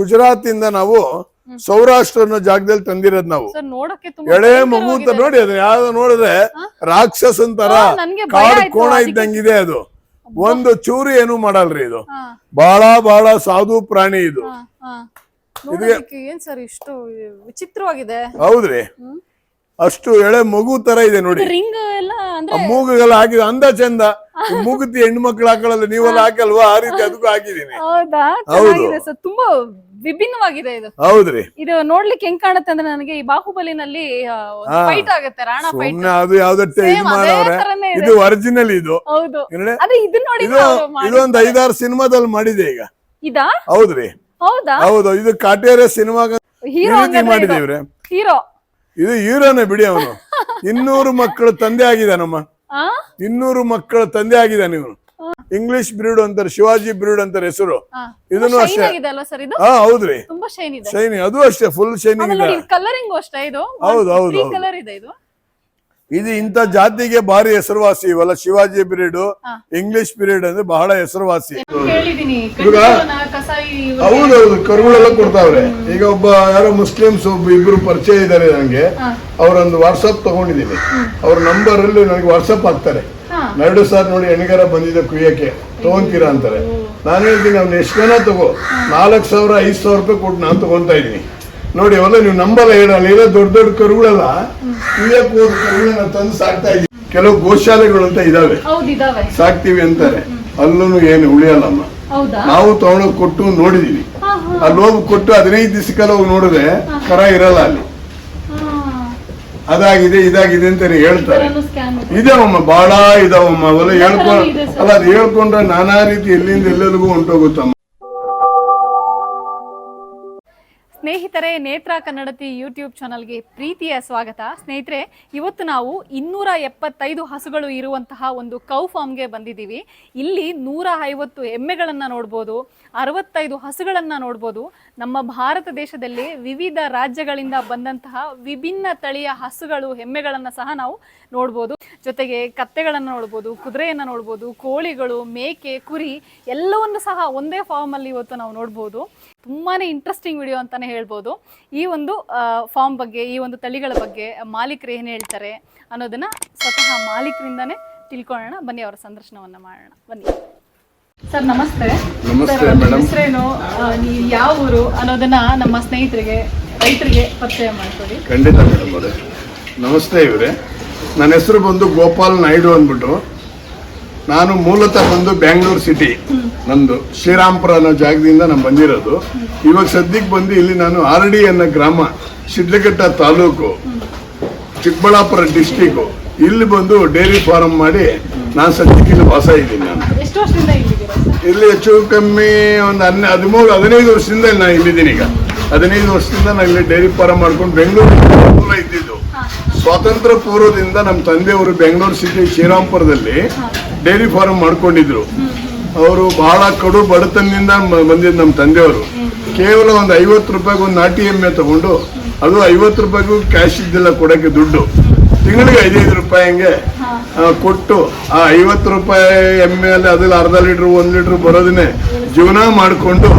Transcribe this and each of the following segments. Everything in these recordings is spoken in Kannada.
ಗುಜರಾತ್ ಇಂದ ನಾವು ಸೌರಾಷ್ಟ್ರ ಅನ್ನೋ ಜಾಗದಲ್ಲಿ ತಂದಿರೋದ್ ನಾವು. ಎಳೆ ಮಗು ಅಂತ ನೋಡಿ ಅದನ್ನ ಯಾವ್ದು ನೋಡಿದ್ರೆ ರಾಕ್ಷಸನ್ ತರ ಕಾಡು ಕೋಣ. ಇದ್ದಂಗಿದೆ ಅದು. ಒಂದು ಚೂರು ಏನು ಮಾಡಲ್ರಿ ಇದು. ಬಹಳ ಬಹಳ ಸಾಧು ಪ್ರಾಣಿ ಇದು. ಏನ್ ಸರ್ ಇಷ್ಟು ವಿಚಿತ್ರವಾಗಿದೆ? ಹೌದ್ರಿ. ಅಷ್ಟು ಎಳೆ ಮಗು ತರ ಇದೆ ನೋಡಿ. ಮೂಗುಗೆಲ್ಲ ಹಾಕಿದ ಅಂದ ಚಂದ. ಮೂಗುತಿ ಹೆಣ್ಮಕ್ಳು ಹಾಕಲ್ಲ ನೀವೆಲ್ಲ ಹಾಕಲ್ವಾ? ಆ ರೀತಿ ಅದಕ್ಕೂ ಹಾಕಿದೀನಿ ಹೌದಾ? ವಿಭಿನ್ನವಾಗಿದೆ ಇದು. ಹೌದ್ರಿ. ಇದು ನೋಡ್ಲಿಕ್ಕೆ ಹೆಂಗ್ ಕಾಣುತ್ತೆ ಅಂದ್ರೆ ನನಗೆ ಈ ಬಾಹುಬಲಿನಲ್ಲಿ ಫೈಟ್ ಆಗುತ್ತೆ ರಾಣ ಫೈಟ್ ಸುಮ್ನೆ ಅದು ಯಾವ್ದಟ್ಟೆ ಇದು Same ಅದೇ ಮಾಡವ್ರೆ. ತರನೇ ಇದೆ. ಇದು ಒರಿಜಿನಲ್ ಇದು. ಹೌದು. ಏನ್ರಿ? ಅದೇ ಇದನ್ನ ನೋಡಿ ಇದು ಇದೊಂದ್ ಐದಾರು ಸಿನಿಮಾದಲ್ಲಿ ಮಾಡಿದೆ ಈಗ. ಇದಾ? ಹೌದ್ರಿ. ಹೌದಾ? ಹೌದು ಇದು ಕಾಟೇರಿಯ ಸಿನಿಮಾಗ ಹೀರೋ ಮಾಡಿದೀವ್ರಿ. ಹೀರೋ ಇದು ಹೀರೋನೇ ಬಿಡಿ ಅವನು. ಇನ್ನೂರು ಮಕ್ಕಳು ತಂದೆ ಆಗಿದಾನಮ್ಮ ಆ? ಇನ್ನೂರು ಮಕ್ಕಳ ತಂದೆ ಆಗಿದ್ದಾನೆ ಇವನು. ಇಂಗ್ಲಿಷ್ ಬ್ರೀಡ್ ಅಂತಾರೆ ಶಿವಾಜಿ ಬ್ರೀಡ್ ಅಂತಾರೆ ಹೆಸರು. ಇದನ್ನು ಅಷ್ಟೇ. ಹಾ ಹೌದ್ರಿ. ತುಂಬಾ ಶೈನ್ ಅದು ಅಷ್ಟೇ ಫುಲ್ ಶೈನಿಂಗ್ ಕಲರಿಂಗ್ ಅಷ್ಟೇ ಇದು. ಹೌದು, ಹೌದು. ಕಲರ್ ಇದೆ ಇದು. ಇದು ಇಂಥ ಜಾತಿಗೆ ಭಾರಿ ಹೆಸರುವಾಸಿ ಇವಲ್ಲ ಶಿವಾಜಿ ಬ್ರೀಡ್ ಇಂಗ್ಲಿಷ್ ಬ್ರೀಡ್ ಅಂದ್ರೆ ಬಹಳ ಹೆಸರುವಾಸಿ. ಹೌದೌದು ಕರುಗಳೆಲ್ಲ ಕೊಡ್ತಾವ್ರೆ. ಈಗ ಒಬ್ಬ ಯಾರೋ ಮುಸ್ಲಿಮ್ಸ್ ಒಬ್ಬ ಇಬ್ರು ಪರಿಚಯ ಇದ್ದಾರೆ ನನಗೆ. ಅವರೊಂದು ವಾಟ್ಸಪ್ ತಗೊಂಡಿದ್ದೀನಿ. ಅವ್ರ ನಂಬರ್ ಅಲ್ಲಿ ನನಗೆ ವಾಟ್ಸಪ್ ಹಾಕ್ತಾರೆ. ಎರಡು ಸಾರ್ ನೋಡಿ ಹೆಣ್ಗಾರ ಬಂದಿದೆ ಕುಯ್ಯಕ್ಕೆ. ತಗೊಂತೀರಾ ಅಂತಾರೆ. ನಾನು ಹೇಳ್ತೀನಿ ಅವ್ನು ಎಷ್ಟು ಜನ ತಗೋ? ನಾಲ್ಕು ಸಾವಿರ ಐದು ಸಾವಿರ ರೂಪಾಯಿ ಕೊಟ್ಟು ನಾನು ತಗೊಂತಾ ಇದ್ದೀನಿ. ನೋಡಿ ಅವಲ್ಲ ನೀವು ನಂಬಲ್ಲ ಹೇಳಲ್ಲ ಇಲ್ಲ ದೊಡ್ಡ ದೊಡ್ಡ ಕರುಗಳೆಲ್ಲ ಕುಯ್ಯಕ್ಕೆ ಹೋದ ಕರುಗಳನ್ನ ತಂದು ಸಾಕ್ತಾ ಇದ್ದೀವಿ ಕೆಲವು ಗೋಶಾಲೆಗಳು ಅಂತ ಇದಾವೆ. ಸಾಕ್ತೀವಿ ಅಂತಾರೆ. ಅಲ್ಲೂ ಏನು ಉಳಿಯಲ್ಲಮ್ಮ. ನಾವು ತಗೊಂಡೋಗಿ ಕೊಟ್ಟು ನೋಡಿದೀವಿ. ಅಲ್ಲಿ ಹೋಗಿ ಕೊಟ್ಟು ಹದಿನೈದು ದಿವಸಕ್ಕೆಲ್ಲ ಹೋಗಿ ನೋಡಿದ್ರೆ ಕರ ಇರಲ್ಲ ಅಲ್ಲಿ. ಅದಾಗಿದೆ ಇದಾಗಿದೆ ಅಂತ ಹೇಳ್ತಾರೆ. ಇದಾವಮ್ಮ ಬಹಳ ಇದಾವಮ್ಮ ಅವೆಲ್ಲ ಹೇಳ್ಕೊಂಡ್ ಅಲ್ಲ ಅದು ಹೇಳ್ಕೊಂಡ್ರೆ ನಾನಾ ರೀತಿ ಎಲ್ಲಿಂದ ಎಲ್ಲರಿಗೂ ಹೊಂಟೋಗುತ್ತಮ್ಮ. ಸ್ನೇಹಿತರೆ, ನೇತ್ರ ಕನ್ನಡತಿ ಯೂಟ್ಯೂಬ್ ಚಾನಲ್ಗೆ ಪ್ರೀತಿಯ ಸ್ವಾಗತ. ಸ್ನೇಹಿತರೆ, ಇವತ್ತು ನಾವು ಇನ್ನೂರ ಎಪ್ಪತ್ತೈದು ಹಸುಗಳು ಇರುವಂತಹ ಒಂದು ಕೌ ಫಾರ್ಮ್ಗೆ ಬಂದಿದ್ದೀವಿ. ಇಲ್ಲಿ ನೂರ ಐವತ್ತು ಎಮ್ಮೆಗಳನ್ನು ನೋಡ್ಬೋದು, ಅರವತ್ತೈದು ಹಸುಗಳನ್ನು ನೋಡ್ಬೋದು. ನಮ್ಮ ಭಾರತ ದೇಶದಲ್ಲಿ ವಿವಿಧ ರಾಜ್ಯಗಳಿಂದ ಬಂದಂತಹ ವಿಭಿನ್ನ ತಳಿಯ ಹಸುಗಳು, ಎಮ್ಮೆಗಳನ್ನು ಸಹ ನಾವು ನೋಡ್ಬೋದು. ಜೊತೆಗೆ ಕತ್ತೆಗಳನ್ನು ನೋಡ್ಬೋದು, ಕುದುರೆಯನ್ನು ನೋಡ್ಬೋದು, ಕೋಳಿಗಳು, ಮೇಕೆ, ಕುರಿ ಎಲ್ಲವನ್ನು ಸಹ ಒಂದೇ ಫಾರ್ಮಲ್ಲಿ ಇವತ್ತು ನಾವು ನೋಡ್ಬೋದು. ತುಂಬಾ ಇಂಟ್ರೆಸ್ಟಿಂಗ್ ವಿಡಿಯೋ ಅಂತಾನೆ ಹೇಳ್ಬೋದು. ಈ ಒಂದು ಫಾರ್ಮ್ ಬಗ್ಗೆ ಈ ಒಂದು ತಳಿಗಳ ಬಗ್ಗೆ ಮಾಲೀಕರು ಏನು ಹೇಳ್ತಾರೆ ಅನ್ನೋದನ್ನ ಸ್ವತಃ ಮಾಲೀಕರಿಂದನೇ ತಿಳ್ಕೊಳ್ಳೋಣ. ಬನ್ನಿ ಅವರ ಸಂದರ್ಶನವನ್ನ ಮಾಡೋಣ. ಬನ್ನಿ. ಸರ್ ನಮಸ್ತೆ. ಹೆಸರೇನು? ನೀವು ಯಾವ ಊರು ಅನ್ನೋದನ್ನ ನಮ್ಮ ಸ್ನೇಹಿತರಿಗೆ ರೈತರಿಗೆ ಪರಿಚಯ ಮಾಡ್ಕೊಡಿ ಖಂಡಿತ ಮೇಡಮ್ ಅವರೇ. ನಮಸ್ತೆ ಇವರೇ. ನನ್ನ ಹೆಸರು ಬಂದು ಗೋಪಾಲ್ ನಾಯ್ಡು ಅಂದ್ಬಿಟ್ಟು. ನಾನು ಮೂಲತಃ ಬಂದು ಬ್ಯಾಂಗ್ಳೂರ್ ಸಿಟಿ. ನಂದು ಶ್ರೀರಾಮ್ಪುರ ಅನ್ನೋ ಜಾಗದಿಂದ ನಾನು ಬಂದಿರೋದು. ಇವಾಗ ಸದ್ಯಕ್ಕೆ ಬಂದು ಇಲ್ಲಿ ನಾನು ಆರ್ಡಿ ಅನ್ನೋ ಗ್ರಾಮ ಶಿಡ್ಲಘಟ್ಟ ತಾಲೂಕು ಚಿಕ್ಕಬಳ್ಳಾಪುರ ಡಿಸ್ಟಿಕ್ಕು ಇಲ್ಲಿ ಬಂದು ಡೈರಿ ಫಾರ್ಮ್ ಮಾಡಿ ನಾನು ಸದ್ಯಕ್ಕೆ ಇಲ್ಲಿ ವಾಸ ಇದ್ದೀನಿ ನಾನು. ಇಲ್ಲಿ ಹೆಚ್ಚು ಕಮ್ಮಿ ಒಂದು ಹನ್ನೆ ಹದಿಮೂರು ಹದಿನೈದು ವರ್ಷದಿಂದ ನಾನು ಇಲ್ಲಿದ್ದೀನಿ ಈಗ. ಹದಿನೈದು ವರ್ಷದಿಂದ ನಾನು ಇಲ್ಲಿ ಡೈರಿ ಫಾರ್ಮ್ ಮಾಡ್ಕೊಂಡು ಬೆಂಗಳೂರು ಇದ್ದಿದ್ದು. ಸ್ವಾತಂತ್ರ್ಯ ಪೂರ್ವದಿಂದ ನಮ್ಮ ತಂದೆಯವರು ಬೆಂಗಳೂರು ಸಿಟಿ ಶ್ರೀರಾಮ್ಪುರದಲ್ಲಿ ಡೈರಿ ಫಾರ್ಮ್ ಮಾಡ್ಕೊಂಡಿದ್ರು. ಅವರು ಬಹಳ ಕಡು ಬಡತನದಿಂದ ಬಂದಿದ್ದು ನಮ್ಮ ತಂದೆಯವರು. ಕೇವಲ ಒಂದು ಐವತ್ತು ರೂಪಾಯಿಗೆ ಒಂದು ನಾಟಿ ಎಮ್ಮೆ ತಗೊಂಡು ಅದು ಐವತ್ತು ರೂಪಾಯಿಗೂ ಕ್ಯಾಶ್ ಇದ್ದಿಲ್ಲ ಕೊಡೋಕ್ಕೆ ದುಡ್ಡು. ತಿಂಗಳಿಗೆ ಐದೈದು ರೂಪಾಯಿ ಹಂಗೆ ಕೊಟ್ಟು ಆ ಐವತ್ತು ರೂಪಾಯಿ ಎಮ್ಮೆ ಅಲ್ಲಿ ಅದ್ರಲ್ಲಿ ಅರ್ಧ ಲೀಟ್ರ್ ಒಂದು ಲೀಟ್ರ್ ಬರೋದನ್ನೇ ಜೀವನ ಮಾಡಿಕೊಂಡು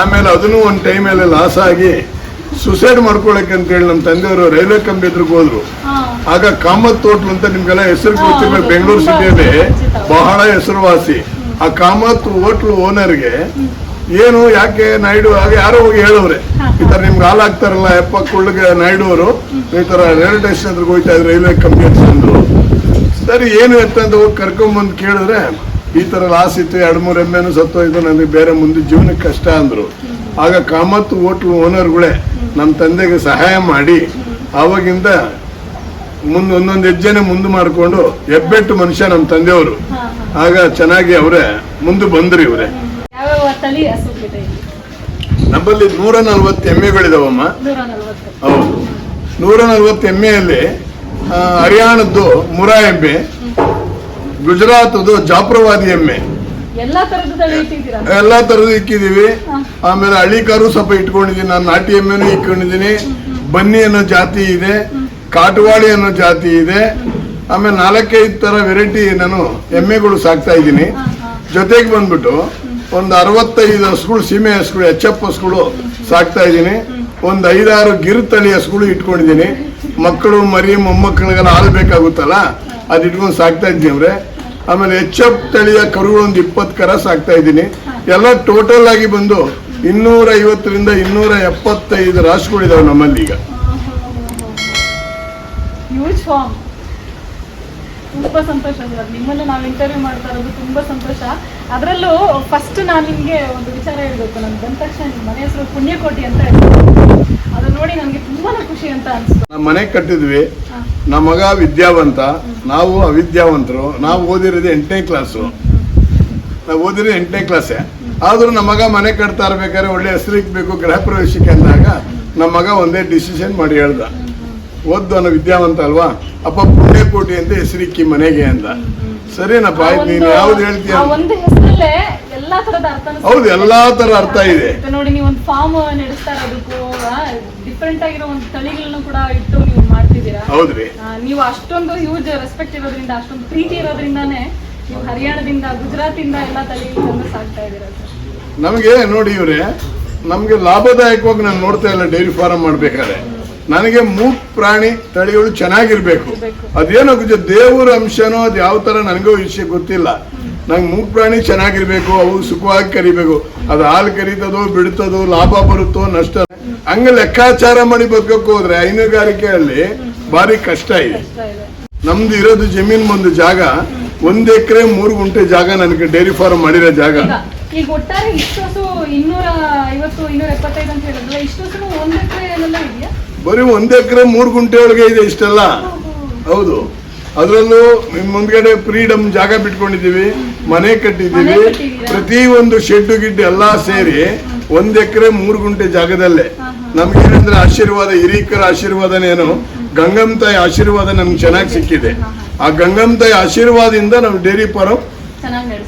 ಆಮೇಲೆ ಅದನ್ನು ಒಂದು ಟೈಮಲ್ಲಿ ಲಾಸ್ ಆಗಿ ಸುಸೈಡ್ ಮಾಡ್ಕೊಳಕ್ಕೆ ಅಂತೇಳಿ ನಮ್ಮ ತಂದೆಯವರು ರೈಲ್ವೆ ಕಂಪ್ನಿ ಎದುರಿಗೆ ಹೋದ್ರು. ಆಗ ಕಾಮತ್ ಹೋಟ್ಲ್ ಅಂತ ನಿಮ್ಗೆಲ್ಲ ಹೆಸರು ಗೊತ್ತಿರ್ಬೇಕು ಬೆಂಗಳೂರು ಸಿಟಿಯಲ್ಲಿ ಬಹಳ ಹೆಸರುವಾಸಿ. ಆ ಕಾಮತ್ ಹೋಟ್ಲ್ ಓನರ್ಗೆ ಏನು ಯಾಕೆ ನಾಯ್ಡು ಆಗ ಯಾರೋ ಹೋಗಿ ಹೇಳವ್ರೆ. ಈ ತರ ನಿಮ್ಗೆ ಹಾಲು ಹಾಕ್ತಾರಲ್ಲ ಯಪ್ಪ ಕುಳ್ಳಗೆ ನಾಯ್ಡು ಅವರು. ಈ ತರ ರೈಲ್ವೆ ಸ್ಟೇಷನ್ ಹತ್ರ ಹೋಗ್ತಾ ಇದ್ರು ರೈಲ್ವೆ ಕಂಪ್ನಿ ಅಂದ್ರು. ಸರಿ ಏನು ಎತ್ತ ಅಂತ ಹೋಗಿ ಕರ್ಕೊಂಬಂದು ಕೇಳಿದ್ರೆ ಈ ತರ ಲಾಸ್ ಇತ್ತು ಎರಡು ಮೂರು ಎಮ್ಮೆನು ಸತ್ತೋಯ್ತು ನನಗೆ ಬೇರೆ ಮುಂದೆ ಜೀವನಕ್ಕೆ ಕಷ್ಟ ಅಂದ್ರು. ಆಗ ಕಾಮತ್ ಹೋಟ್ಲ್ ಓನರ್ಗಳೇ ನಮ್ಮ ತಂದೆಗೆ ಸಹಾಯ ಮಾಡಿ ಆವಾಗಿಂದ ಮುಂದೆ ಒಂದೊಂದು ಹೆಜ್ಜೆನೆ ಮುಂದೆ ಮಾಡಿಕೊಂಡು ಹೆಬ್ಬೆಟ್ಟು ಮನುಷ್ಯ ನಮ್ಮ ತಂದೆಯವರು. ಆಗ ಚೆನ್ನಾಗಿ ಅವರೇ ಮುಂದೆ ಬಂದ್ರಿ ಇವರೇ. ನಮ್ಮಲ್ಲಿ ನೂರ ನಲ್ವತ್ತು ಎಮ್ಮೆಗಳಿದಾವಮ್ಮ. ಹೌದು. ನೂರ ನಲ್ವತ್ತು ಎಮ್ಮೆಯಲ್ಲಿ ಹರಿಯಾಣದ್ದು ಮುರಾ ಎಮ್ಮೆ ಗುಜರಾತದ್ದು ಜಾಪ್ರವಾದಿ ಎಮ್ಮೆ. ಎಲ್ಲಾ ತರದ ಇಕ್ಕಿದೀವಿ. ಆಮೇಲೆ ಹಳ್ಳಿಕಾರು ಸ್ವಲ್ಪ ಇಟ್ಕೊಂಡಿದ್ದೀನಿ ನಾನು ನಾಟಿ ಎಮ್ಮೆನೂ ಇಟ್ಕೊಂಡಿದ್ದೀನಿ ಬನ್ನಿ ಅನ್ನೋ ಜಾತಿ ಇದೆ. ಕಾಟವಾಡಿ ಅನ್ನೋ ಜಾತಿ ಇದೆ. ಆಮೇಲೆ ನಾಲ್ಕೈದು ತರ ವೆರೈಟಿ ನಾನು ಎಮ್ಮೆಗಳು ಸಾಕ್ತಾ ಇದ್ದೀನಿ. ಜೊತೆಗೆ ಬಂದ್ಬಿಟ್ಟು ಒಂದು ಅರವತ್ತೈದು ಹಸುಗಳು ಸೀಮೆ ಹಸುಗಳು ಎಚ್ ಎಫ್ ಹಸುಗಳು ಸಾಕ್ತಾ ಇದ್ದೀನಿ. ಒಂದು ಐದಾರು ಗಿರು ತಳಿ ಹಸುಗಳು ಇಟ್ಕೊಂಡಿದ್ದೀನಿ. ಮಕ್ಕಳು ಮರಿ ಮೊಮ್ಮಕ್ಕಳಿಗೆಲ್ಲ ಹಾಲು ಬೇಕಾಗುತ್ತಲ್ಲ ಅದು ಇಟ್ಕೊಂಡು ಸಾಕ್ತಾ ಇದ್ದೀನಿ ಅವ್ರೆ. ಆಮೇಲೆ ಎಚ್ ಎಫ್ ತಳಿಯ ಕರುಗಳು ಒಂದು ಇಪ್ಪತ್ತು ಕರ ಸಾಕ್ತಾ ಇದ್ದೀನಿ. ಎಲ್ಲ ಟೋಟಲ್ ಆಗಿ ಬಂದು ಇನ್ನೂರ ಐವತ್ತರಿಂದ ಇನ್ನೂರ ಎಪ್ಪತ್ತೈದು ರಾಸುಗಳಿದಾವೆ ನಮ್ಮಲ್ಲಿ ಈಗ. ಹ್ಯೂಜ್ ತುಂಬ ಸಂತೋಷ ಸರ್. ನಿಮ್ಮನ್ನು ನಾವು ಇಂಟರ್ವ್ಯೂ ಮಾಡ್ತಾ ಇರೋದು ತುಂಬ ಸಂತೋಷ. ಅದರಲ್ಲೂ ಫಸ್ಟ್ ನಾನು ನಿಮಗೆ ಒಂದು ವಿಚಾರ ಹೇಳಬೇಕು. ನಾನು ಬಂದ ತಕ್ಷಣ ನಿಮ್ಮ ಮನೆ ಹೆಸರು ಪುಣ್ಯಕೋಟಿ ಅಂತ ಹೇಳ್ತಾರೆ ಅದು ನೋಡಿ ನನಗೆ ತುಂಬಾ ಖುಷಿ ಅಂತ ಅನಿಸ್ತು ನಮ್ಮ ಮನೆ ಕಟ್ಟಿದ್ವಿ. ನಮ್ಮ ಮಗ ವಿದ್ಯಾವಂತ. ನಾವು ಅವಿದ್ಯಾವಂತರು. ನಾವು ಓದಿರೋದು ಎಂಟನೇ ಕ್ಲಾಸು ನಾವು ಓದಿರೋದು ಎಂಟನೇ ಕ್ಲಾಸೇ ಆದರೂ ನಮ್ಮ ಮಗ ಮನೆ ಕಟ್ತಾ ಇರ್ಬೇಕಾದ್ರೆ ಒಳ್ಳೆ ಹೆಸರಿಕ್ಬೇಕು ಗೃಹ ಪ್ರವೇಶಕ್ಕೆ ಅಂದಾಗ ನಮ್ಮ ಮಗ ಒಂದೇ ಡಿಸಿಷನ್ ಮಾಡಿ ಹೇಳ್ದ. ಓದ್ದು ಅನ್ನೋ ವಿದ್ಯಾವಂತ ಅಲ್ವಾ? ಅಪ್ಪ ಪುಣ್ಯಕೋಟಿ ಅಂತ ಹೆಸರಿಕ್ಕಿ ಮನೆಗೆ ಅಂತ. ಸರಿನಪ್ಪ ಆಯ್ತು ನೀನು ಯಾವ್ದು ಹೇಳ್ತೀಯ? ಹೌದು ಎಲ್ಲಾ ತರ ಅರ್ಥ ಇದೆ. ನೋಡಿ ನೀವು ಒಂದು ಫಾರ್ಮ್ ನಡೆಸ್ತಾ ಇರೋದಕ್ಕೂ ಡಿಫ್ರೆಂಟ್ ಆಗಿರೋ ಒಂದು ತಳಿಗಳನ್ನು ಕೂಡ ಇಟ್ಟು ನೀವು ಮಾಡ್ತಿದ್ದೀರಾ? ಹೌದ್ರಿ. ನೀವು ಅಷ್ಟೊಂದು ಹ್ಯೂಜ್ ರೆಸ್ಪೆಕ್ಟ್ ಇರೋದ್ರಿಂದ ಅಷ್ಟೊಂದು ಪ್ರೀತಿ ಇರೋದ್ರಿಂದಾನೇ ನೀವು ಹರಿಯಾಣದಿಂದ ಗುಜರಾತಿಂದ ಎಲ್ಲಾ ತಳಿಗಳನ್ನು ಸಾಕ್ತಾ ಇದ್ದೀರಾ ನಮಗೆ ನೋಡಿ ಇವ್ರೆ ನಮಗೆ ಲಾಭದಾಯಕವಾಗಿ ನಾನು ನೋಡ್ತಾ ಇಲ್ಲ ಡೈರಿ ಫಾರ್ಮ್ ಮಾಡ್ಬೇಕಾದ್ರೆ. ನನಗೆ ಮೂಕ್ ಪ್ರಾಣಿ ತಳಿಗಳು ಚೆನ್ನಾಗಿರ್ಬೇಕು. ಅದೇನೋ ಗುಜ ದೇವರ ಅಂಶನೋ ಅದು ಯಾವ ತರ ನನಗೂ ವಿಷಯ ಗೊತ್ತಿಲ್ಲ. ನಂಗೆ ಮೂಕ್ ಪ್ರಾಣಿ ಚೆನ್ನಾಗಿರ್ಬೇಕು ಅವು ಸುಖವಾಗಿ ಕರಿಬೇಕು. ಅದು ಹಾಲು ಕರಿತದೋ ಬಿಡ್ತದೋ ಲಾಭ ಬರುತ್ತೋ ನಷ್ಟ ಹಂಗ ಲೆಕ್ಕಾಚಾರ ಮಾಡಿ ಬದುಕಕ್ಕೆ ಹೋದ್ರೆ ಹೈನುಗಾರಿಕೆಯಲ್ಲಿ ಭಾರಿ ಕಷ್ಟ ಇದೆ. ನಮ್ದು ಇರೋದು ಜಮೀನ್ ಒಂದು ಜಾಗ ಒಂದ್ ಎಕರೆ ಮೂರು ಗುಂಟೆ ಜಾಗ ನನಗೆ ಡೈರಿ ಫಾರ್ಮ್ ಮಾಡಿರೋ ಜಾಗ. ಈಗ ಒಟ್ಟಾರೆ ಇಷ್ಟು ಇನ್ನೂರ ಐವತ್ತು ಇನ್ನೂರ ಎಪ್ಪತ್ತೈದು ಅಂತ ಹೇಳಿದ್ರೆ ಇಷ್ಟು ಒಂದ್ ಎಕರೆಯಲ್ಲೆಲ್ಲ ಇದೆಯಾ? ಬರೀ ಒಂದು ಎಕರೆ ಮೂರು ಗುಂಟೆ ಒಳಗೆ ಇದೆ ಇಷ್ಟೆಲ್ಲ? ಹೌದು. ಅದರಲ್ಲೂ ನಿಮ್ಮ ಮುಂದ್ಗಡೆ ಫ್ರೀಡಮ್ ಜಾಗ ಬಿಟ್ಕೊಂಡಿದ್ದೀವಿ ಮನೆ ಕಟ್ಟಿದ್ದೀವಿ ಪ್ರತಿ ಒಂದು ಶೆಡ್ಡು ಗಿಡ್ಡು ಎಲ್ಲ ಸೇರಿ ಒಂದು ಎಕರೆ ಮೂರು ಗುಂಟೆ ಜಾಗದಲ್ಲೇ. ನಮ್ಗೇನಂದ್ರೆ ಆಶೀರ್ವಾದ ಹಿರೀಕರ ಆಶೀರ್ವಾದನೇನು ಗಂಗಮ್ಮ ತಾಯಿ ಆಶೀರ್ವಾದ ನಮ್ಗೆ ಚೆನ್ನಾಗಿ ಸಿಕ್ಕಿದೆ. ಆ ಗಂಗಮ್ಮ ತಾಯಿ ಆಶೀರ್ವಾದದಿಂದ ನಾವು ಡೈರಿ ಫಾರಂ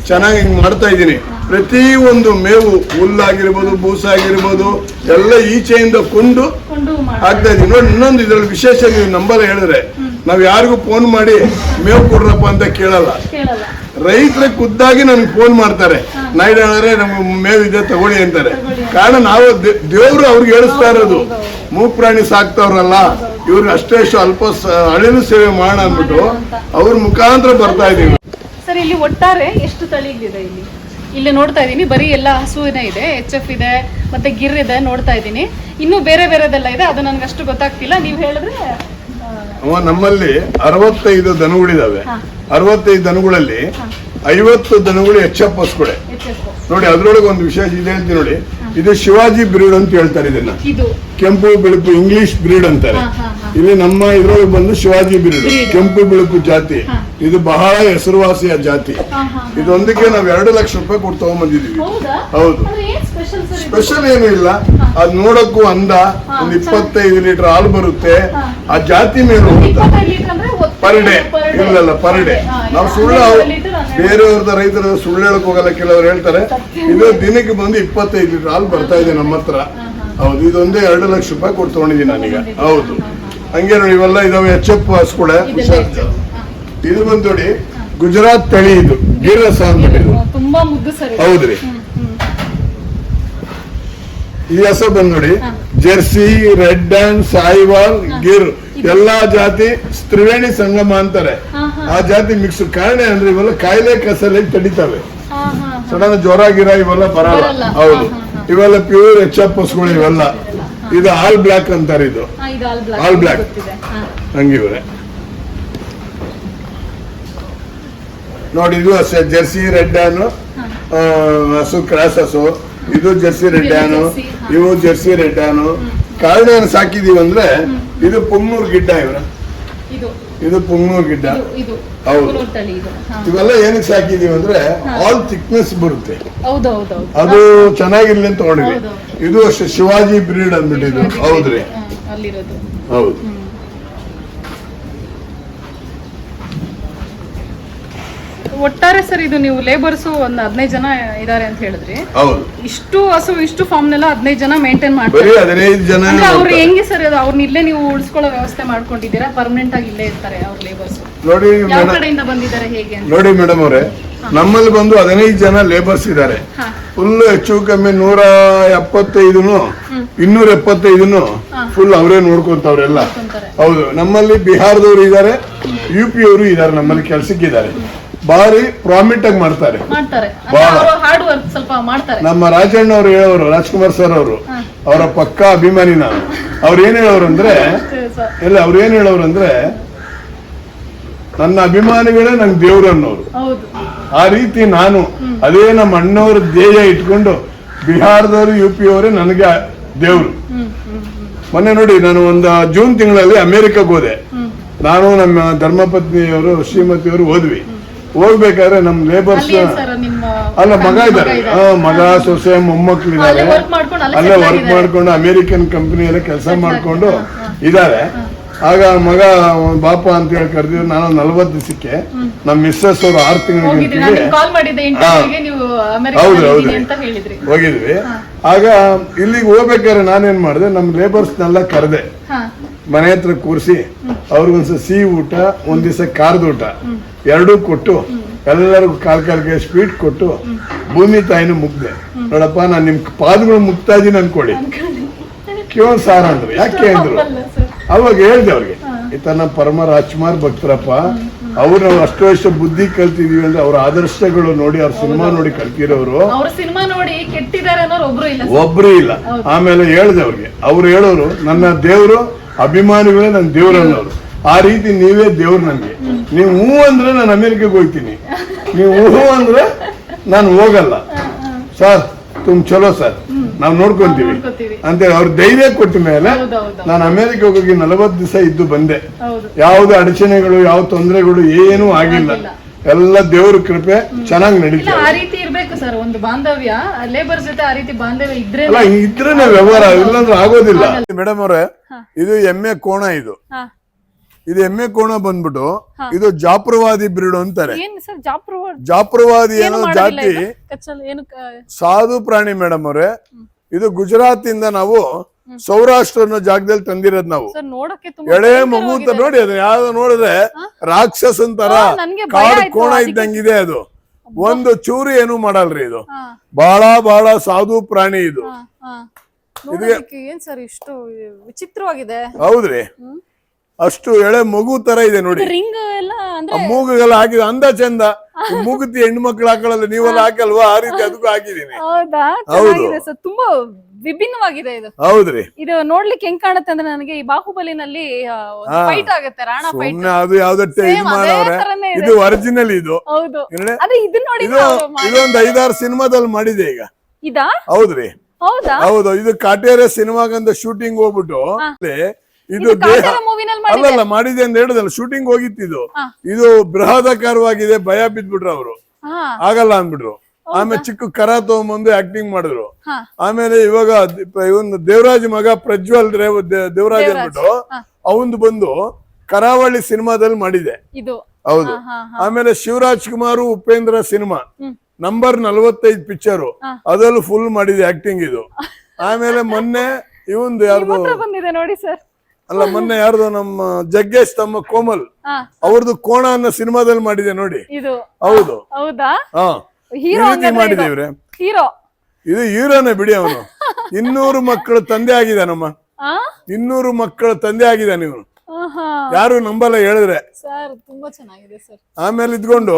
ಚೆನ್ನಾಗಿ ಹಿಂಗೆ ಮಾಡ್ತಾ ಇದ್ದೀನಿ. ಪ್ರತಿ ಒಂದು ಮೇವು ಹುಲ್ಲಾಗಿರ್ಬೋದು ಬೂಸ ಆಗಿರ್ಬೋದು ಎಲ್ಲ ಈಚೆಯಿಂದ ಕೊಂಡು ಆಗ್ತಾ ಇದೀವಿ ನೋಡಿ ಇನ್ನೊಂದು ಇದರಲ್ಲಿ ವಿಶೇಷ ನೀವು ನಂಬರ್ ಹೇಳಿದ್ರೆ ನಾವು ಯಾರಿಗೂ ಫೋನ್ ಮಾಡಿ ಮೇವು ಕೊಡ್ರಪ್ಪ ಅಂತ ಕೇಳಲ್ಲ. ರೈತರ ಖುದ್ದಾಗಿ ನನ್ಗೆ ಫೋನ್ ಮಾಡ್ತಾರೆ. ನೈಟ್ ಹೇಳಿದ್ರೆ ನಮ್ಗೆ ಮೇವು ಇದೆ ತಗೊಳ್ಳಿ ಅಂತಾರೆ. ಕಾರಣ ನಾವು ದೇವರು ಅವ್ರಿಗೆ ಹೇಳಿಸ್ತಾ ಇರೋದು. ಮೂಕ್ ಪ್ರಾಣಿ ಸಾಕ್ತವ್ರಲ್ಲ ಇವ್ರಿಗೆ ಅಷ್ಟೇ ಅಷ್ಟು ಅಲ್ಪ ಅಳಿಲು ಸೇವೆ ಮಾಡೋಣ ಅಂದ್ಬಿಟ್ಟು ಅವ್ರ ಮುಖಾಂತರ ಬರ್ತಾ ಇದೀವಿ ಸರ್ ಇಲ್ಲಿ ಒಟ್ಟಾರೆ ಎಷ್ಟು ತಳಿಗಳಿದೆ ಇಲ್ಲಿ? ಇಲ್ಲಿ ನೋಡ್ತಾ ಇದ್ದೀನಿ ಬರೀ ಎಲ್ಲ ಹಸುವಿನ ಇದೆ ಎಚ್ ಎಫ್ ಇದೆ ಮತ್ತೆ ಗಿರ್ ಇದೆ ನೋಡ್ತಾ ಇದ್ದೀನಿ. ಇನ್ನೂ ಬೇರೆ ಬೇರೆದೆಲ್ಲ ಇದೆ ಅದು ನನಗೆ ಅಷ್ಟು ಗೊತ್ತಾಗ್ತಿಲ್ಲ. ನೀವು ಹೇಳಿದ್ರೆ ನಮ್ಮಲ್ಲಿ ಅರವತ್ತೈದು ದನಗಳಿದಾವೆ. ಅರವತ್ತೈದು ದನಗಳಲ್ಲಿ ಐವತ್ತು ದನಗಳು ಎಚ್ ಎಫ್ ಹಸ್ಗಳೇ ನೋಡಿ ಅದ್ರೊಳಗೆ ಒಂದು ವಿಶೇಷ ಇದೆ ಹೇಳ್ತೀನಿ ನೋಡಿ. ಇದು ಶಿವಾಜಿ ಬ್ರೀಡ್ ಅಂತ ಹೇಳ್ತಾರೆ ಇದನ್ನ. ಕೆಂಪು ಬಿಳುಪು ಇಂಗ್ಲಿಷ್ ಬ್ರೀಡ್ ಅಂತಾರೆ. ಇಲ್ಲಿ ನಮ್ಮ ಇದ್ರೊಳಗೆ ಬಂದು ಶಿವಾಜಿ ಬ್ರೀಡ್. ಕೆಂಪು ಬಿಳುಪು ಜಾತಿ. ಇದು ಬಹಳ ಹೆಸರುವಾಸಿಯ ಜಾತಿ. ಇದೊಂದಕ್ಕೆ ನಾವು ಎರಡು ಲಕ್ಷ ರೂಪಾಯಿ ಕೊಟ್ಟು ತಗೊಂಡ್ಬಂದಿದೀವಿ ಹೌದಾ? ಸ್ಪೆಷಲ್ ಏನು ಇಲ್ಲ. ಅದ್ ನೋಡಕ್ಕೂ ಅಂದ. ಒಂದ್ ಇಪ್ಪತ್ತೈದು ಲೀಟರ್ ಹಾಲು ಬರುತ್ತೆ. ಆ ಜಾತಿ ಮೇಲೆ ಹೋಗುತ್ತೆ? Per day. ಇಲ್ಲಲ್ಲ ಪರ್ ಡೇ. ನಾವು. ಸುಳ್ಳು ಬೇರೆಯವ್ರದ ರೈತರು ಸುಳ್ಳು ಹೇಳಕ್ ಹೋಗಲ್ಲ ಕೆಲವರು ಹೇಳ್ತಾರೆ. ಇದು ದಿನಕ್ಕೆ ಬಂದು ಇಪ್ಪತ್ತೈದು ಲೀಟರ್ ಹಾಲು ಬರ್ತಾ ಇದೆ ನಮ್ಮ ಹತ್ರ. ಹೌದು ಇದೊಂದೇ ಎರಡು ಲಕ್ಷ ರೂಪಾಯಿ ಕೊಟ್ಟು ತಗೊಂಡಿದ್ದೀನಿ ನಾನೀಗ. ಹೌದು. ಹಂಗೆ ನೋಡಿ ಇವೆಲ್ಲ ಇದಾವೆ ಎಚ್ ಎಫ್ ಹೆಚ್ಚು. ಇದು ಬಂದು ನೋಡಿ ಗುಜರಾತ್ ತಳಿ ಇದು ಗಿರ ಸಾಂಬಿಡಿದು. ಹೌದ್ರಿ. ಈ ಹೆಸರು ಬಂದ್ ನೋಡಿ. Jersey red and Sahiwal Gir ಎಲ್ಲಾ ಜಾತಿ ತ್ರಿವೇಣಿ ಸಂಗಮ ಅಂತಾರೆ. ಆ ಜಾತಿ ಮಿಕ್ಸ್ ಕಾರಣ ಅಂದ್ರೆ ಇವೆಲ್ಲ ಕಾಯಿಲೆ ಕಸಲೆ ತಡಿತಾವೆ. ಸಡನ್ ಜ್ವರ ಗಿರ ಇವೆಲ್ಲ ಬರಲ್ಲ. ಹೌದು. ಇವೆಲ್ಲ ಪ್ಯೂರ್ ಎಚ್ ಎಫ್ ಇವೆಲ್ಲ. ಇದು ಆಲ್ ಬ್ಲಾಕ್ ಅಂತಾರೆ ಇದು. All block. ಹಂಗಿವ್ರೆ ನೋಡಿ ಇದು ಅಷ್ಟೇ ಜೆರ್ಸಿ ರೆಡ್ ಆನು. ಹಸು ಕ್ರಾಸ್ ಹಸು. ಇದು ಜರ್ಸಿ ರೆಡ್ ಆನು. ಇವು ಜರ್ಸಿ ರೆಡ್ ಆನು ಕಾರಣ ಏನು ಸಾಕಿದೀವಿ ಅಂದ್ರೆ ಇದು ಪುಮ್ಮೂರ್ ಗಿಡ್ಡ ಇವ್ರ. ಇದು ಪುಂಗ್ನೂರ್ ಗಿಡ್ಡ. ಹೌದು. ಇವೆಲ್ಲ ಏನಕ್ಕೆ ಸಾಕಿದೀವಿ ಅಂದ್ರೆ ಆಲ್ ಥಿಕ್ನೆಸ್ ಬರುತ್ತೆ. ಅದು ಚೆನ್ನಾಗಿರ್ಲಿ ಅಂತ ಹೊಡಿದ್ವಿ ಇದು ಅಷ್ಟೇ ಶಿವಾಜಿ ಬ್ರೀಡ್ ಅಂದ್ಬಿಟ್ಟಿದ್ರು ಹೌದ್ರಿ? ಹೌದು. ಒಟ್ಟಾರೆ ಸರ್ ಇದು ನೀವು ಲೇಬರ್ಸ್ ಒಂದು ಹದಿನೈದು ಜನ ಇದಾರೆ ಅಂತ ಹೇಳಿದ್ರಿ. ಹೌದು. ಇಷ್ಟು ಹಸು ಇಷ್ಟು ಫಾರ್ಮ್ ನೆಲ್ಲ ಹದಿನೈದು ಜನ ಮೇಂಟೈನ್ ಬರೀ ಮಾಡ್ತಾರೆ ಹದಿನೈದು ಜನ ಅಂದ್ರೆ ಅವ್ರು ಹೆಂಗೆ ಸರ್ ಅದು? ಅವ್ರನ್ನ ಇಲ್ಲೇ ನೀವು ಉಳಿಸ್ಕೊಳ್ಳೋ ವ್ಯವಸ್ಥೆ ಮಾಡ್ಕೊಂಡಿದ್ದೀರಾ? ಪರ್ಮನೆಂಟ್ ಆಗಿ ಇಲ್ಲೇ ಇರ್ತಾರೆ ಅವ್ರ ಲೇಬರ್ಸ್ ನೋಡಿ ಯಾವ ಮೇಡಮ್ ಕಡೆಯಿಂದ ಬಂದಿದ್ದಾರೆ ಹೇಗೆ ಅಂತ? ನೋಡಿ ಮೇಡಮ್ ಅವರೇ ನಮ್ಮಲ್ಲಿ ಬಂದು ಹದಿನೈದು ಜನ ಲೇಬರ್ಸ್ ಇದ್ದಾರೆ. ಹಾ. ಫುಲ್ ಹೆಚ್ಚು ಕಮ್ಮಿ ನೂರ ಎಪ್ಪತ್ತೈದನು ಇನ್ನೂರ ಎಪ್ಪತ್ತೈದನು ಫುಲ್ ಅವರೇ ನೋಡ್ಕೊಂತವ್ರೆಲ್ಲ. ಹೌದು ನಮ್ಮಲ್ಲಿ ಬಿಹಾರದವರು ಇದ್ದಾರೆ ಯು ಪಿ ಅವರು ಇದ್ದಾರೆ ನಮ್ಮಲ್ಲಿ ಕೆಲ್ಸಕ್ಕಿದ್ದಾರೆ. ಭಾರಿ ಪ್ರಾಮಿಟ್ ಆಗಿ ಮಾಡ್ತಾರೆ. ಮಾಡ್ತಾರೆ. ಬಹಳ. ಹಾರ್ಡ್ ವರ್ಕ್ ಸ್ವಲ್ಪ ಮಾಡ್ತಾರೆ. ನಮ್ಮ ರಾಜಣ್ಣ ಅವ್ರು ಹೇಳೋರು ರಾಜ್ಕುಮಾರ್ ಸರ್ ಅವರು ಅವರ ಪಕ್ಕ ಅಭಿಮಾನಿ ನಾನು. ಅವ್ರು ಏನ್ ಹೇಳೋರು ಅಂದ್ರೆ ಸರ್. ಇಲ್ಲ ಅವ್ರು ಏನ್ ಹೇಳೋರು ಅಂದ್ರೆ ನನ್ನ ಅಭಿಮಾನಿಗಳೇ ನಂಗೆ ದೇವ್ರು ಅನ್ನೋರು. ಹೌದು. ಆ ರೀತಿ ನಾನು ಅದೇ ನಮ್ಮ ಅಣ್ಣವ್ರ ಧ್ಯೇಯ ಇಟ್ಕೊಂಡು ಬಿಹಾರದವರು ಯು ಪಿ ಅವರೇ ನನಗೆ ದೇವ್ರು. ಮೊನ್ನೆ ನೋಡಿ ನಾನು ಒಂದು ಜೂನ್ ತಿಂಗಳಲ್ಲಿ ಅಮೆರಿಕಕ್ಕೆ ಹೋದೆ. ನಾನು ನಮ್ಮ ಧರ್ಮಪತ್ನಿಯವರು ಶ್ರೀಮತಿಯವರು ಹೋದ್ವಿ. ಹೋಗ್ಬೇಕಾದ್ರೆ ನಮ್ಮ ಲೇಬರ್ಸ್ ಅಲ್ಲಿ ಮಗ ಇದ್ದಾರೆ. ಮಗ ಸೊಸೆ ಮೊಮ್ಮಕ್ಳಿದ್ದಾರೆ. ಅಲ್ಲೇ ವರ್ಕ್. ಮಾಡ್ಕೊಂಡು ಅಮೆರಿಕನ್ ಕಂಪನಿಯಲ್ಲಿ ಕೆಲಸ ಮಾಡ್ಕೊಂಡು ಇದ್ದಾರೆ. ಆಗ ಮಗ ಬಾಪ ಅಂತ ಹೇಳಿ ಕರೆದಿದ್ರು ನಾನು ನಲ್ವತ್ತು ದಿವಸಕ್ಕೆ ನಮ್ಮ ಮಿಸ್ಸಸ್ ಅವರು ಆರು ತಿಂಗಳಿಗೆ ಹೌದು, ಹೌದು. ಹೋಗಿದ್ವಿ. ಆಗ ಇಲ್ಲಿಗೆ ಹೋಗ್ಬೇಕಾದ್ರೆ ನಾನೇನ್ ಮಾಡಿದೆ ನಮ್ಮ ಲೇಬರ್ಸ್ನೆಲ್ಲ ಕರೆದೆ. ಮನೆ ಹತ್ರ ಕೂರಿಸಿ ಅವ್ರಿಗೊಂದ್ಸ ಸಿಹಿ ಊಟ ಒಂದ್ ದಿವಸ ಖಾರದ ಊಟ. ಎರಡೂ ಕೊಟ್ಟು ಎಲ್ಲರಿಗೂ ಕಾಲ್ ಕಾಲ್ಗೆ ಸ್ವೀಟ್ ಕೊಟ್ಟು ಭೂಮಿ ತಾಯಿನ ಮುಗ್ದೆ. ನೋಡಪ್ಪ ನಾನು ನಿಮ್ ಪಾದಗಳು ಮುಗ್ತಾ ಇದೀನಿ ಅನ್ಕೊಳ್ಳಿ. ಕ್ಯೋ ಸಾರ ಅಂದ್ರು. ಯಾಕೆ ಅಂದ್ರು? ಅವಾಗ ಹೇಳ್ದೆ ಅವ್ರಿಗೆ ಈ ತನ್ನ ಪರಮ ರಾಜ್ಕುಮಾರ್ ಭಕ್ತರಪ್ಪ ಅವ್ರು ನಾವು ಅಷ್ಟು ವರ್ಷ ಬುದ್ಧಿ ಕಲ್ತಿದೀವಿ ಅಂದ್ರೆ ಅವ್ರ ಆದರ್ಶಗಳು ನೋಡಿ ಅವ್ರ ಸಿನಿಮಾ ನೋಡಿ ಕಲ್ತಿರೋರು. ಒಬ್ರು ಇಲ್ಲ. ಆಮೇಲೆ ಹೇಳ್ದೆ ಅವ್ರಿಗೆ ಅವ್ರು ಹೇಳೋರು ನನ್ನ ದೇವ್ರು ಅಭಿಮಾನಿಗಳೇ ನನ್ನ ದೇವ್ರು ಅನ್ನೋರು ಆ ರೀತಿ ನೀವೇ ದೇವ್ರು ನನಗೆ ನೀವು ಹೂ ಅಂದ್ರೆ ನಾನು ಅಮೆರಿಕಕ್ಕೆ ಹೋಗ್ತೀನಿ. ನೀವು ಹೂ ಅಂದ್ರೆ ನಾನು ಹೋಗಲ್ಲ. ಸರ್ ತುಂಬ ಚಲೋ ಸರ್. ನಾವು ನೋಡ್ಕೊಂತೀವಿ. ಅಂತ ಅಂತೇಳಿ ಅವ್ರ ಧೈರ್ಯ ಕೊಟ್ಟ ಮೇಲೆ ನಾನು ಅಮೆರಿಕ ಹೋಗಿ ನಲವತ್ತು ದಿವಸ ಇದ್ದು ಬಂದೆ. ಯಾವ್ದು ಅಡಚಣೆಗಳು ಯಾವ ತೊಂದರೆಗಳು ಏನೂ ಆಗಿಲ್ಲ. ಎಲ್ಲ ದೇವ್ರ ಕೃಪೆ ಚೆನ್ನಾಗಿ ನಡೀತಾ ಆ ರೀತಿ ಇರ್ಬೇಕು ಸರ್ ಒಂದು ಬಾಂಧವ್ಯ. ಲೇಬರ್ ಜೊತೆ ಆ ರೀತಿ ಬಾಂಧವ್ಯ ಇದ್ರೆ ಅಲ್ಲ ಇದ್ರೇನೆ ವ್ಯವಹಾರ ಇಲ್ಲಾಂದ್ರೆ ಆಗೋದಿಲ್ಲ. ಮೇಡಮ್ ಅವ್ರೆ ಇದು ಎಮ್ಮೆ ಕೋಣ ಇದು. ಹಾ. ಇದು ಎಮ್ಮೆ ಕೋಣ ಬಂದ್ಬಿಟ್ಟು ಇದು ಜಾಪ್ರವಾದಿ ಬ್ರೀಡ್ ಅಂತಾರೆ. ಏನ್ ಸರ್ ಜಾಪ್ರ ಜಾಪ್ರವಾದಿ ಏನು ಅನ್ನೋ ಜಾತಿ. ಸಾಧು ಪ್ರಾಣಿ ಮೇಡಮ್ ಅವ್ರೆ ಇದು ಗುಜರಾತ್ ಇಂದ ನಾವು ಸೌರಾಷ್ಟ್ರ ಅನ್ನೋ ಜಾಗದಲ್ಲಿ ತಂದಿರೋದ್ ನಾವು. ಎಳೆ ಮಗು ಅಂತ ನೋಡಿ ಅದನ್ನ ಯಾವ್ದು ನೋಡಿದ್ರೆ ರಾಕ್ಷಸನ್ ತರ ಕಾಡು ಕೋಣ ಇದ್ದಂಗಿದೆ ಅದು. ಒಂದು ಚೂರು ಏನು ಮಾಡಲ್ರಿ ಇದು. ಬಹಳ ಬಹಳ ಸಾಧು ಪ್ರಾಣಿ ಇದು. ಏನ್ ಸರ್ ಇಷ್ಟು ವಿಚಿತ್ರವಾಗಿದೆ? ಹೌದ್ರಿ. ಅಷ್ಟು ಎಳೆ ಮಗು ತರ ಇದೆ ನೋಡಿ. ಮೂಗುಗೆಲ್ಲ ಹಾಕಿದ ಅಂದ ಚಂದ. ಮೂಗುತಿ ಹೆಣ್ಣು ಮಕ್ಳು ಹಾಕೊಳ್ಳಲ್ಲ ನೀವೆಲ್ಲ ಹಾಕಲ್ವಾ? ಆ ರೀತಿ ಅದಕ್ಕೂ ಹಾಕಿದೀನಿ ಹೌದಾ? ವಿಭಿನ್ನವಾಗಿದೆ ಇದು. ಹೌದ್ರಿ. ಇದು ನೋಡ್ಲಿಕ್ಕೆ ಹೆಂಗ್ ಕಾಣುತ್ತೆ ಅಂದ್ರೆ ನನಗೆ ಈ ಬಾಹುಬಲಿನಲ್ಲಿ. ಫೈಟ್ ಆಗುತ್ತೆ ರಾಣ ಫೈಟ್ ಸುಮ್ನೆ ಅದು ಯಾವ್ದೋ ಇದು Same ಅದೇ ಮಾಡವ್ರೆ. ತರನೇ ಇದೆ. ಇದು ಒರಿಜಿನಲ್ ಇದು. ಹೌದು. ಏನ್ರಿ? ಅದೇ ಇದನ್ನ ನೋಡಿ ಇದು ಇದೊಂದು ಐದಾರು ಸಿನಿಮಾದಲ್ಲಿ ಮಾಡಿದೆ ಈಗ. ಇದಾ? ಹೌದ್ರಿ. ಹೌದಾ? ಹೌದು. ಇದು ಕಾಟೇರ ಸಿನಿಮಾಗಂತ ಶೂಟಿಂಗ್ ಹೋಗ್ಬಿಟ್ಟು ಇದು ಇದು ದೇಹ ಮೂವಿನಲ್ಲಿ ಅಲ್ಲಲ್ಲ ಮಾಡಿದೆ ಅಂತ ಹೇಳಿದಲ್ಲ ಶೂಟಿಂಗ್ ಹೋಗಿತ್ತು ಇದು. ಹಾ. ಇದು ಬೃಹದಾಕಾರವಾಗಿದೆ ಭಯ ಬಿದ್ಬಿಟ್ರು ಅವರು. ಹಾ. ಆಗಲ್ಲ ಅಂದ್ಬಿಟ್ರು. ಆಮೇಲೆ ಚಿಕ್ಕ ಕರ ತಗೊಂಬಂದು ಆಕ್ಟಿಂಗ್ ಮಾಡಿದ್ರು. ಆಮೇಲೆ ಇವಾಗ ಇವನು ದೇವರಾಜ್ ಮಗ ಪ್ರಜ್ವಲ್ ರೇವ್ ದೇವರಾಜ್ ಅಂದ್ಬಿಟ್ಟು. ಅವಂದು ಬಂದು ಕರಾವಳಿ ಸಿನಿಮಾದಲ್ಲಿ ಮಾಡಿದೆ. ಹೌದು. ಆಮೇಲೆ ಶಿವರಾಜ್ ಕುಮಾರ್ ಉಪೇಂದ್ರ ಸಿನಿಮಾ. ನಂಬರ್ ನಲ್ವತ್ತೈದು ಪಿಕ್ಚರು. ಅದರಲ್ಲೂ ಫುಲ್ ಮಾಡಿದೆ ಆಕ್ಟಿಂಗ್ ಇದು. ಆಮೇಲೆ ಮೊನ್ನೆ ಇವಂದು ಯಾರ್ದು? ನೋಡಿ ಸರ್. ಅಲ್ಲ ಮೊನ್ನೆ ಯಾರ್ದು? ನಮ್ಮ ಜಗ್ಗೇಶ್ ತಮ್ಮ ಕೋಮಲ್. ಅವ್ರದ್ದು ಕೋಣ ಅನ್ನೋ ಸಿನಿಮಾದಲ್ಲಿ ಮಾಡಿದೆ ನೋಡಿ. ಹೌದು. ಹೌದಾ? ಹೀರೋ ಮಾಡಿದೇವ್ರೆ ಹೀರೋ ಇದು. ಹೀರೋನೇ ಬಿಡಿ ಅವನು. ಇನ್ನೂರು ಮಕ್ಕಳ ತಂದೆ ಆಗಿದಾನಮ್ಮ ಇನ್ನೂರು ಮಕ್ಕಳ ತಂದೆ ಆಗಿದ್ದಾನೆ ಇವನು. ಯಾರು ನಂಬಲ್ಲ ಹೇಳಿದ್ರೆ. ಸರ್ ತುಂಬಾ ಚೆನ್ನಾಗಿದೆ ಸರ್ ಆಮೇಲೆ ಇದ್ಕೊಂಡು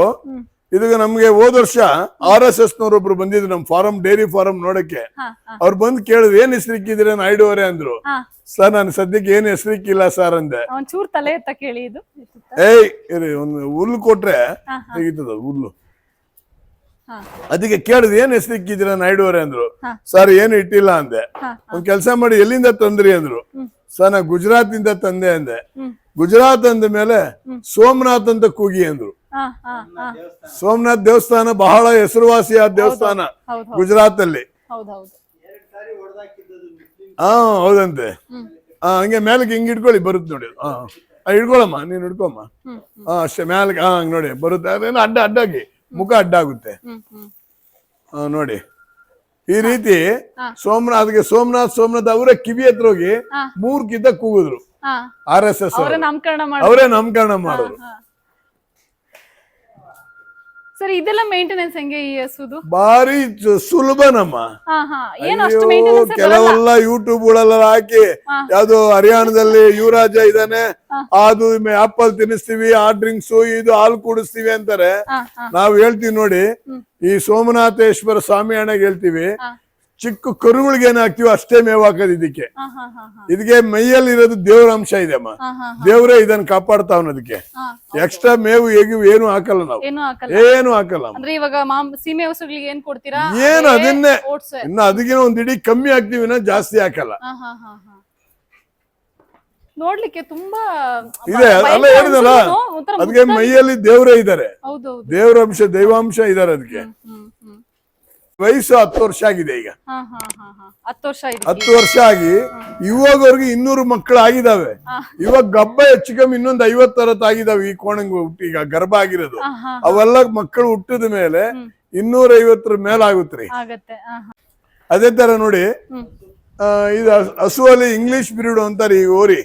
ಇದೀಗ ನಮ್ಗೆ ಹೋದ ವರ್ಷ ಆರ್ ಎಸ್ ಎಸ್ ನವರೊಬ್ರು ಬಂದಿದ್ರು ನಮ್ ಫಾರಂ ಡೈರಿ ಫಾರಂ ನೋಡಕ್ಕೆ. ಅವ್ರು ಬಂದು ಕೇಳಿದ್ರು ಏನ್ ಹೆಸರಿಕ್ಕಿದ್ರೆ ನಾಯ್ಡು ಅವರೇ ಅಂದ್ರು. ಸರ್ ನಾನು ಸದ್ಯಕ್ಕೆ ಏನ್ ಹೆಸರಿಕ್ಕಿಲ್ಲ ಸರ್ ಅಂದೆ. ಚೂರ್ ತಲೆ ಎತ್ತ ಕೇಳಿ ಇದು. ಏಯ್ ಇರಿ ಒಂದು ಹುಲ್ಲು ಕೊಟ್ರೆ ತೆಗಿತದ ಹುಲ್ಲು. ಅದಕ್ಕೆ ಕೇಳಿದ್ ಏನ್ ಹೆಸರು ನಾಯ್ಡು ಅವ್ರೆ ಅಂದ್ರು. ಸರ್ ಏನು ಇಟ್ಟಿಲ್ಲ ಅಂದೆ. ಒಂದ್ ಕೆಲಸ ಮಾಡಿ ಎಲ್ಲಿಂದ ತಂದ್ರಿ ಅಂದ್ರು. ಸರ್ ನಾ ಗುಜರಾತ್ ಇಂದ ತಂದೆ ಅಂದೆ. ಗುಜರಾತ್ ಅಂದ ಮೇಲೆ ಸೋಮನಾಥ್ ಅಂತ ಕೂಗಿ ಅಂದ್ರು. ಸೋಮನಾಥ್ ದೇವಸ್ಥಾನ ಬಹಳ ಹೆಸರುವಾಸಿಯಾದ ದೇವಸ್ಥಾನ ಗುಜರಾತ್ ಅಲ್ಲಿ ಹಾ ಹೌದಂತೆ. ಹಾ ಹಂಗೆ ಮೇಲಕ್ಕೆ ಹಿಂಗ್ ಇಟ್ಕೊಳ್ಳಿ ಬರುತ್ತೆ ನೋಡಿ. ಹಾ ಹಿಡ್ಕೊಳಮ್ಮ ನೀನ್ ಹಿಡ್ಕೊಮ್ಮ. ಹಾ ಅಷ್ಟೇ ಮೇಲಕ್ಕೆ ಹಾ ಹಂಗ್ ನೋಡಿ ಬರುತ್ತೆ ಅದೇನೋ ಅಡ್ಡ ಅಡ್ಡಾಗಿ. ಮುಖ ಅಡ್ಡ ಆಗುತ್ತೆ ಹ್ಮ್ ಹ್ಮ್. ಹಾ ನೋಡಿ. ಈ ರೀತಿ ಸೋಮನಾಥ್ ಸೋಮನಾಥ್ಗೆ ಸೋಮನಾಥ್ ಸೋಮನಾಥ್ ಅವರೇ ಕಿವಿ ಹತ್ರ ಹೋಗಿ ಮೂರ್ಕಿದ್ದ ಮೂರ್ ಕೂಗಿದ್ರು ಆರ್ ಎಸ್ ಎಸ್ ಅವರ ನಾಮಕರಣ ಮಾಡಿ ಅವರೇ ನಾಮಕರಣ ಮಾಡಿದ್ರು. ಸರ್ ಇದೆಲ್ಲ ಮೇಂಟೆನೆನ್ಸ್ ಹೆಂಗೆ ಈ ಹಸುದು ಭಾರಿ ಜ- ಸುಲಭ ನಮ್ಮ ಹಾ ಹಾ. ಏನು ಅಷ್ಟು ಅಯ್ಯೋ, ಮೇಂಟೆನೆನ್ಸ್ ಕೆಲವೆಲ್ಲ ಯೂಟ್ಯೂಬ್ ಗಳೆಲ್ಲ ಹಾಕಿ ಹಾ. ಯಾವ್ದು ಹರಿಯಾಣದಲ್ಲಿ ಯುವರಾಜ ಇದಾನೆ ಅದು ಆಪಲ್ ತಿನ್ನಿಸ್ತೀವಿ ಆ ಡ್ರಿಂಕ್ಸ್ ಇದು ಹಾಲು ಕುಡಿಸ್ತೀವಿ ಅಂತಾರೆ. ಹಾ ಹಾ. ನಾವ್ ಹೇಳ್ತೀವಿ ನೋಡಿ ಈ ಸೋಮನಾಥೇಶ್ವರ ಸ್ವಾಮಿ ಅಣ್ಣಗೆ ಹೇಳ್ತೀವಿ ಹಾ. ಚಿಕ್ಕ ಕರುಗಳಿಗೆ ಏನ್ ಹಾಕ್ತಿವೋ ಅಷ್ಟೇ ಮೇವು ಹಾಕೋದು ಇದಕ್ಕೆ. ಇದಕ್ಕೆ ಮೈಯಲ್ಲಿ ಇರೋದು ದೇವ್ರ ಅಂಶ ಇದೆ ಅಮ್ಮ. ದೇವ್ರೇ ಇದನ್ನ ಕಾಪಾಡ್ತಾವ್ ಅದಕ್ಕೆ ಎಕ್ಸ್ಟ್ರಾ ಮೇವು ಹೇಗೆ ಏನು ಹಾಕಲ್ಲ ನಾವು. ಏನು ಹಾಕಲ್ಲ. ಏನು ಹಾಕಲ್ಲ ಅಂದ್ರೆ ಇವಾಗ ಮಾಮ್ ಸೀಮೆ ಹಸುಗಳಿಗೆ ಏನ್ ಕೊಡ್ತೀರಾ? ಏನು ಅದನ್ನೇ. ಇನ್ನ ಅದಕ್ಕಿನ ಒಂದ್ ಇಡೀ ಕಮ್ಮಿ ಹಾಕ್ತಿವಿ ಜಾಸ್ತಿ ಹಾಕಲ್ಲ. ನೋಡ್ಲಿಕ್ಕೆ ತುಂಬಾ ಇದೆ ಅಲ್ಲ ಹೇಳಿದಲ್ಲ. ಅದಕ್ಕೆ ಮೈಯಲ್ಲಿ ದೇವ್ರೇ ಇದಾರೆ. ದೇವ್ರ ಅಂಶ ದೈವಾಂಶ ಇದಾರೆ ಅದಕ್ಕೆ ವಯಸ್ಸು ಹತ್ತು ವರ್ಷ ಆಗಿದೆ ಈಗ. ಹತ್ತು ವರ್ಷ ಹತ್ತು ವರ್ಷ ಆಗಿ ಇವಾಗವ್ರಿಗೆ ಇನ್ನೂರು ಮಕ್ಕಳು ಆಗಿದಾವೆ. ಇವಾಗ ಗಬ್ಬ ಹೆಚ್ಚು ಕಮ್ಮಿ ಇನ್ನೊಂದು ಐವತ್ತರತ್ತು ಆಗಿದಾವೆ ಈ ಕೋಣಂಗ್ ಹುಟ್ಟಿ ಈಗ ಗರ್ಭ ಆಗಿರೋದು. ಅವೆಲ್ಲ ಮಕ್ಕಳು ಹುಟ್ಟಿದ ಮೇಲೆ ಇನ್ನೂರ ಐವತ್ತರ ಮೇಲೆ ಆಗತ್ತೆ ಅದೇ ತರ ನೋಡಿ ಇದು ಹಸು- ಹಸುವಲ್ಲಿ ಇಂಗ್ಲಿಷ್ ಬಿರಿಡು ಅಂತಾರೆ ಈ ಓರಿ.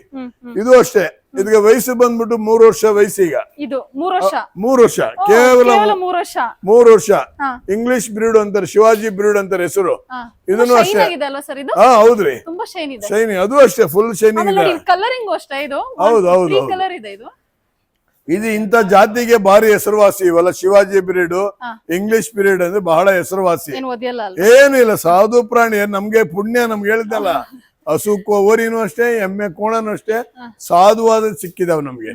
ಇದು ಅಷ್ಟೇ. ಇದಕ್ಕೆ ವಯಸ್ಸು ಬಂದ್ಬಿಟ್ಟು ಮೂರು ವರ್ಷ ವಯಸ್ಸೀಗ ಇದು ಮೂರ್ ವರ್ಷ. ಮೂರು ವರ್ಷ. ಕೇವಲ ಮೂರು ವರ್ಷ. ಮೂರು ವರ್ಷ. ಇಂಗ್ಲಿಷ್ ಬ್ರೀಡ್ ಅಂತಾರೆ ಶಿವಾಜಿ ಬ್ರೀಡ್ ಅಂತಾರೆ ಹೆಸರು. ಇದನ್ನು ಶೈನ್ ಅಷ್ಟೇ. ಹಾ ಹೌದ್ರಿ. ತುಂಬಾ ಶೈನ್ ಅದು ಅಷ್ಟೇ ಫುಲ್ ಶೈನಿಂಗ್ ಇದೆ ಕಲರಿಂಗ್ ಅಷ್ಟೇ ಇದು. ಹೌದು, ಹೌದು. ಕಲರ್ ಇದೆ ಇದು. ಇದು ಇಂಥ ಜಾತಿಗೆ ಭಾರಿ ಹೆಸರುವಾಸಿ ಇವಲ್ಲ ಶಿವಾಜಿ ಬ್ರೀಡ್ ಇಂಗ್ಲಿಷ್ ಬ್ರೀಡ್ ಅಂದ್ರೆ ಬಹಳ ಹೆಸರುವಾಸಿ. ಏನಿಲ್ಲ ಏನು ಇಲ್ಲ ಸಾಧು ಪ್ರಾಣಿ ನಮ್ಗೆ ಪುಣ್ಯ ನಮ್ಗೆ ಹೇಳಿದ್ದಲ್ಲ. ಹಸು ಕೋವರಿನೂ ಅಷ್ಟೇ ಎಮ್ಮೆ ಕೋಣನೂ ಅಷ್ಟೇ ಸಾಧುವಾದ ಸಿಕ್ಕಿದಾವ್ ನಮ್ಗೆ.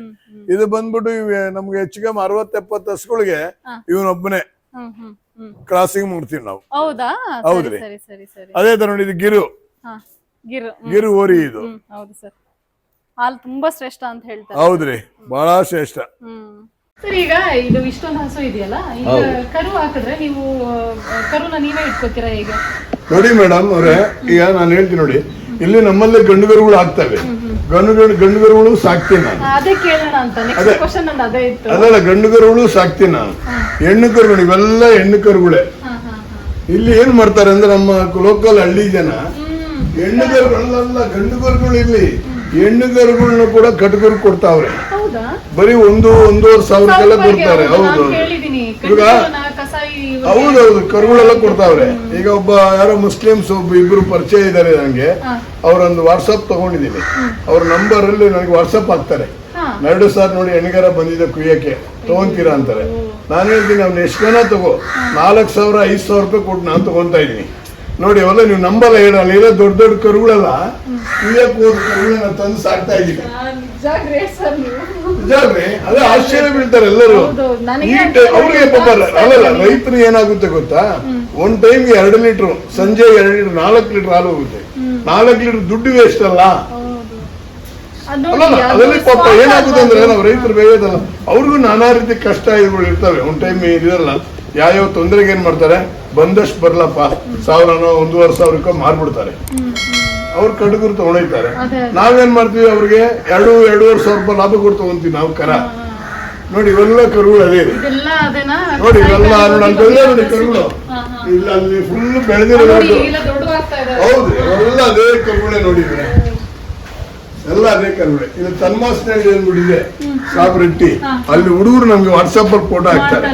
ಇದು ಬಂದ್ಬಿಟ್ಟು ಇವ್ ನಮ್ಗೆ ಹೆಚ್ಚು ಕಮ್ಮಿ ಅರವತ್ ಎಪ್ಪತ್ತು ಹಸುಗಳಿಗೆ. ಇವನೊಬ್ಬನೇ ಕ್ರಾಸಿಂಗ್ ಮಾಡ್ತೀವಿ ನಾವು. ಹೌದಾ? ಸರಿ ಹೌದ್ರಿ. ಸರಿ ಸರಿ ಸರಿ. ಅದೇ ತರ ನೋಡಿ ಇದು ಗಿರು. ಹಾ ಗಿರು. ಓರಿ ಇದು. ಹೌದು ಸರ್. ಹಾಲು ತುಂಬಾ ಶ್ರೇಷ್ಠ ಅಂತ ಹೇಳ್ತಾರೆ. ಹೌದ್ರಿ. ಬಹಳ ಶ್ರೇಷ್ಠ. ಸರ್ ಈಗ ಇದು ಇಷ್ಟೊಂದು ಹಸು ಇದೆಯಲ್ಲ ಈಗ ಕರು ಹಾಕಿದ್ರೆ ನೀವು ಕರುನ ನೀವೇ ಇಟ್ಕೋತೀರಾ ಈಗ ನೋಡಿ ಮೇಡಮ್ ಅವ್ರೆ ಈಗ ನಾನು ಹೇಳ್ತೀನಿ ನೋಡಿ. ಇಲ್ಲಿ ನಮ್ಮಲ್ಲಿ ಗಂಡುಗರುಗಳು ಆಗ್ತವೆ. ಗಂಡು ಗಂಡು ಗಂಡು ಗರುಗಳು ಸಾಕ್ತೀನಿ ನಾನು ಅದಲ್ಲ ಗಂಡು ಕರುಗಳು ಸಾಕ್ತೀನಿ ನಾನು ಹೆಣ್ಣು ಕರುಗಳು ಇವೆಲ್ಲ ಹೆಣ್ಣು ಕರುಗಳೇ. ಇಲ್ಲಿ ಏನ್ ಮಾಡ್ತಾರೆ ಅಂದ್ರೆ ನಮ್ಮ ಲೋಕಲ್ ಹಳ್ಳಿ ಜನ ಹೆಣ್ಣು ಕರುಗಳಲ್ಲ ಗಂಡು ಕರುಗಳು ಇಲ್ಲಿ. ಹೆಣ್ಣು ಕರುಗಳನ್ನ ಕೂಡ ಕಟ್ಕರು ಕೊಡ್ತಾವ್ರೆ. ಬರೀ ಒಂದು ಒಂದೂವರೆ ಸಾವಿರಕ್ಕೆಲ್ಲ ಕೊಡ್ತಾರೆ. ಹೌದು. ನಾನು ಹೌದೌದು ಕರುಗಳೆಲ್ಲ ಕೊಡ್ತಾವ್ರೆ. ಈಗ ಒಬ್ಬ ಯಾರೋ ಮುಸ್ಲಿಮ್ಸ್ ಒಬ್ಬ ಇಬ್ರು ಪರಿಚಯ ಇದ್ದಾರೆ ನನಗೆ. ಅವರೊಂದು ವಾಟ್ಸಪ್ ತಗೊಂಡಿದ್ದೀನಿ. ಅವ್ರ ನಂಬರ್ ಅಲ್ಲಿ ನನಗೆ ವಾಟ್ಸಪ್ ಹಾಕ್ತಾರೆ. ನರಡು ಎರಡು ಸಾರ್ ನೋಡಿ ಹೆಣ್ಗಾರ ಬಂದಿದೆ ಕುಯ್ಯಕ್ಕೆ. ತಗೊಂತೀರಾ ಅಂತಾರೆ. ನಾನು ಹೇಳ್ತೀನಿ ಅವ್ನು ಎಷ್ಟು ಜನ ತಗೋ? ನಾಲ್ಕು ಸಾವಿರ ಐದು ಸಾವಿರ ರೂಪಾಯಿ ಕೊಟ್ಟು ನಾನು ತಗೊಂತಾ ಇದ್ದೀನಿ. ನೋಡಿ ಅವಲ್ಲ ನೀವು ನಂಬಲ್ಲ ಹೇಳಲ್ಲ ಇಲ್ಲ ದೊಡ್ಡ ದೊಡ್ಡ ಕರುಗಳೆಲ್ಲ. ಹೋದ ಕರುಗಳನ್ನ ತಂದು ಸಾಕ್ತಾ ಇದ್ದೀನಿ ನಿಜಾಗ್ರಿ ಅದೇ ಆಶ್ಚರ್ಯ ಬೀಳ್ತಾರೆ ಎಲ್ಲರೂ. ಅವ್ರಿಗೆ ಪಾಪ ಅಲ್ಲಲ್ಲ ರೈತರು ಏನಾಗುತ್ತೆ ಗೊತ್ತಾ? ಒಂದ್ ಟೈಮ್ ಎರಡು ಲೀಟರ್ ಸಂಜೆ ಎರಡು ಲೀಟರ್ ನಾಲ್ಕು ಲೀಟರ್ ಹಾಲು ಹೋಗುತ್ತೆ. ನಾಲ್ಕು ಲೀಟರ್ ದುಡ್ಡು ವೇಸ್ಟ್ ಅಲ್ಲ. ಅದರಲ್ಲಿ ಪಾಪ ಏನಾಗುತ್ತೆ ಅಂದ್ರೆ ನಾವು ರೈತರು ಬೇಯೋದಲ್ಲ ಅವ್ರಿಗೂ ನಾನಾ ರೀತಿ ಕಷ್ಟ ಇದ್ಗಳು ಇರ್ತವೆ. ಒಂದ್ ಟೈಮ್ ಇರಲ್ಲ ಯಾವ್ಯಾವ ತೊಂದರೆಗೆ ಏನ್ ಮಾಡ್ತಾರೆ? ಬಂದಷ್ಟು ಬರ್ಲಪ್ಪ. ಸಾವಿರನೋ ಒಂದೂವರೆ ಸಾವಿರಕ್ಕೋ ಮಾರ್ಬಿಡ್ತಾರೆ. ಅವ್ರು ಕಡುಗರು ತಗೊಂಡಿರ್ತಾರೆ ಅದೇ ನಾವೇನ್ ಮಾಡ್ತೀವಿ ಅವ್ರಿಗೆ ಎರಡು ಎರಡೂವರೆ ಸಾವಿರ ರೂಪಾಯಿ ಲಾಭ ಕೊಟ್ಟು ತಗೊಂತೀವಿ ನಾವು ಕರ. ನೋಡಿ ಇವೆಲ್ಲ ಕರುಗಳು ಅದೇ ನೋಡಿ ಇವೆಲ್ಲ ನೋಡಿ ಕರುಗಳು. ಇಲ್ಲ ಅಲ್ಲಿ ಫುಲ್ ಬೆಳೆದಿರೋ ಹೌದು ಎಲ್ಲ ಅದೇ ಕರುಗಳೇ ನೋಡಿದ್ರೆ ಎಲ್ಲ ಅದೇ ಕರುಗಳೇ. ಇದು ತನ್ಮಾಸ್ನಲ್ಲಿ ಸಾಬ್ ರೆಟ್ಟಿ ಅಲ್ಲಿ ಹುಡುಗರು ನಮ್ಗೆ ವಾಟ್ಸಪ್ ಅಲ್ಲಿ ಫೋಟೋ ಹಾಕ್ತಾರೆ.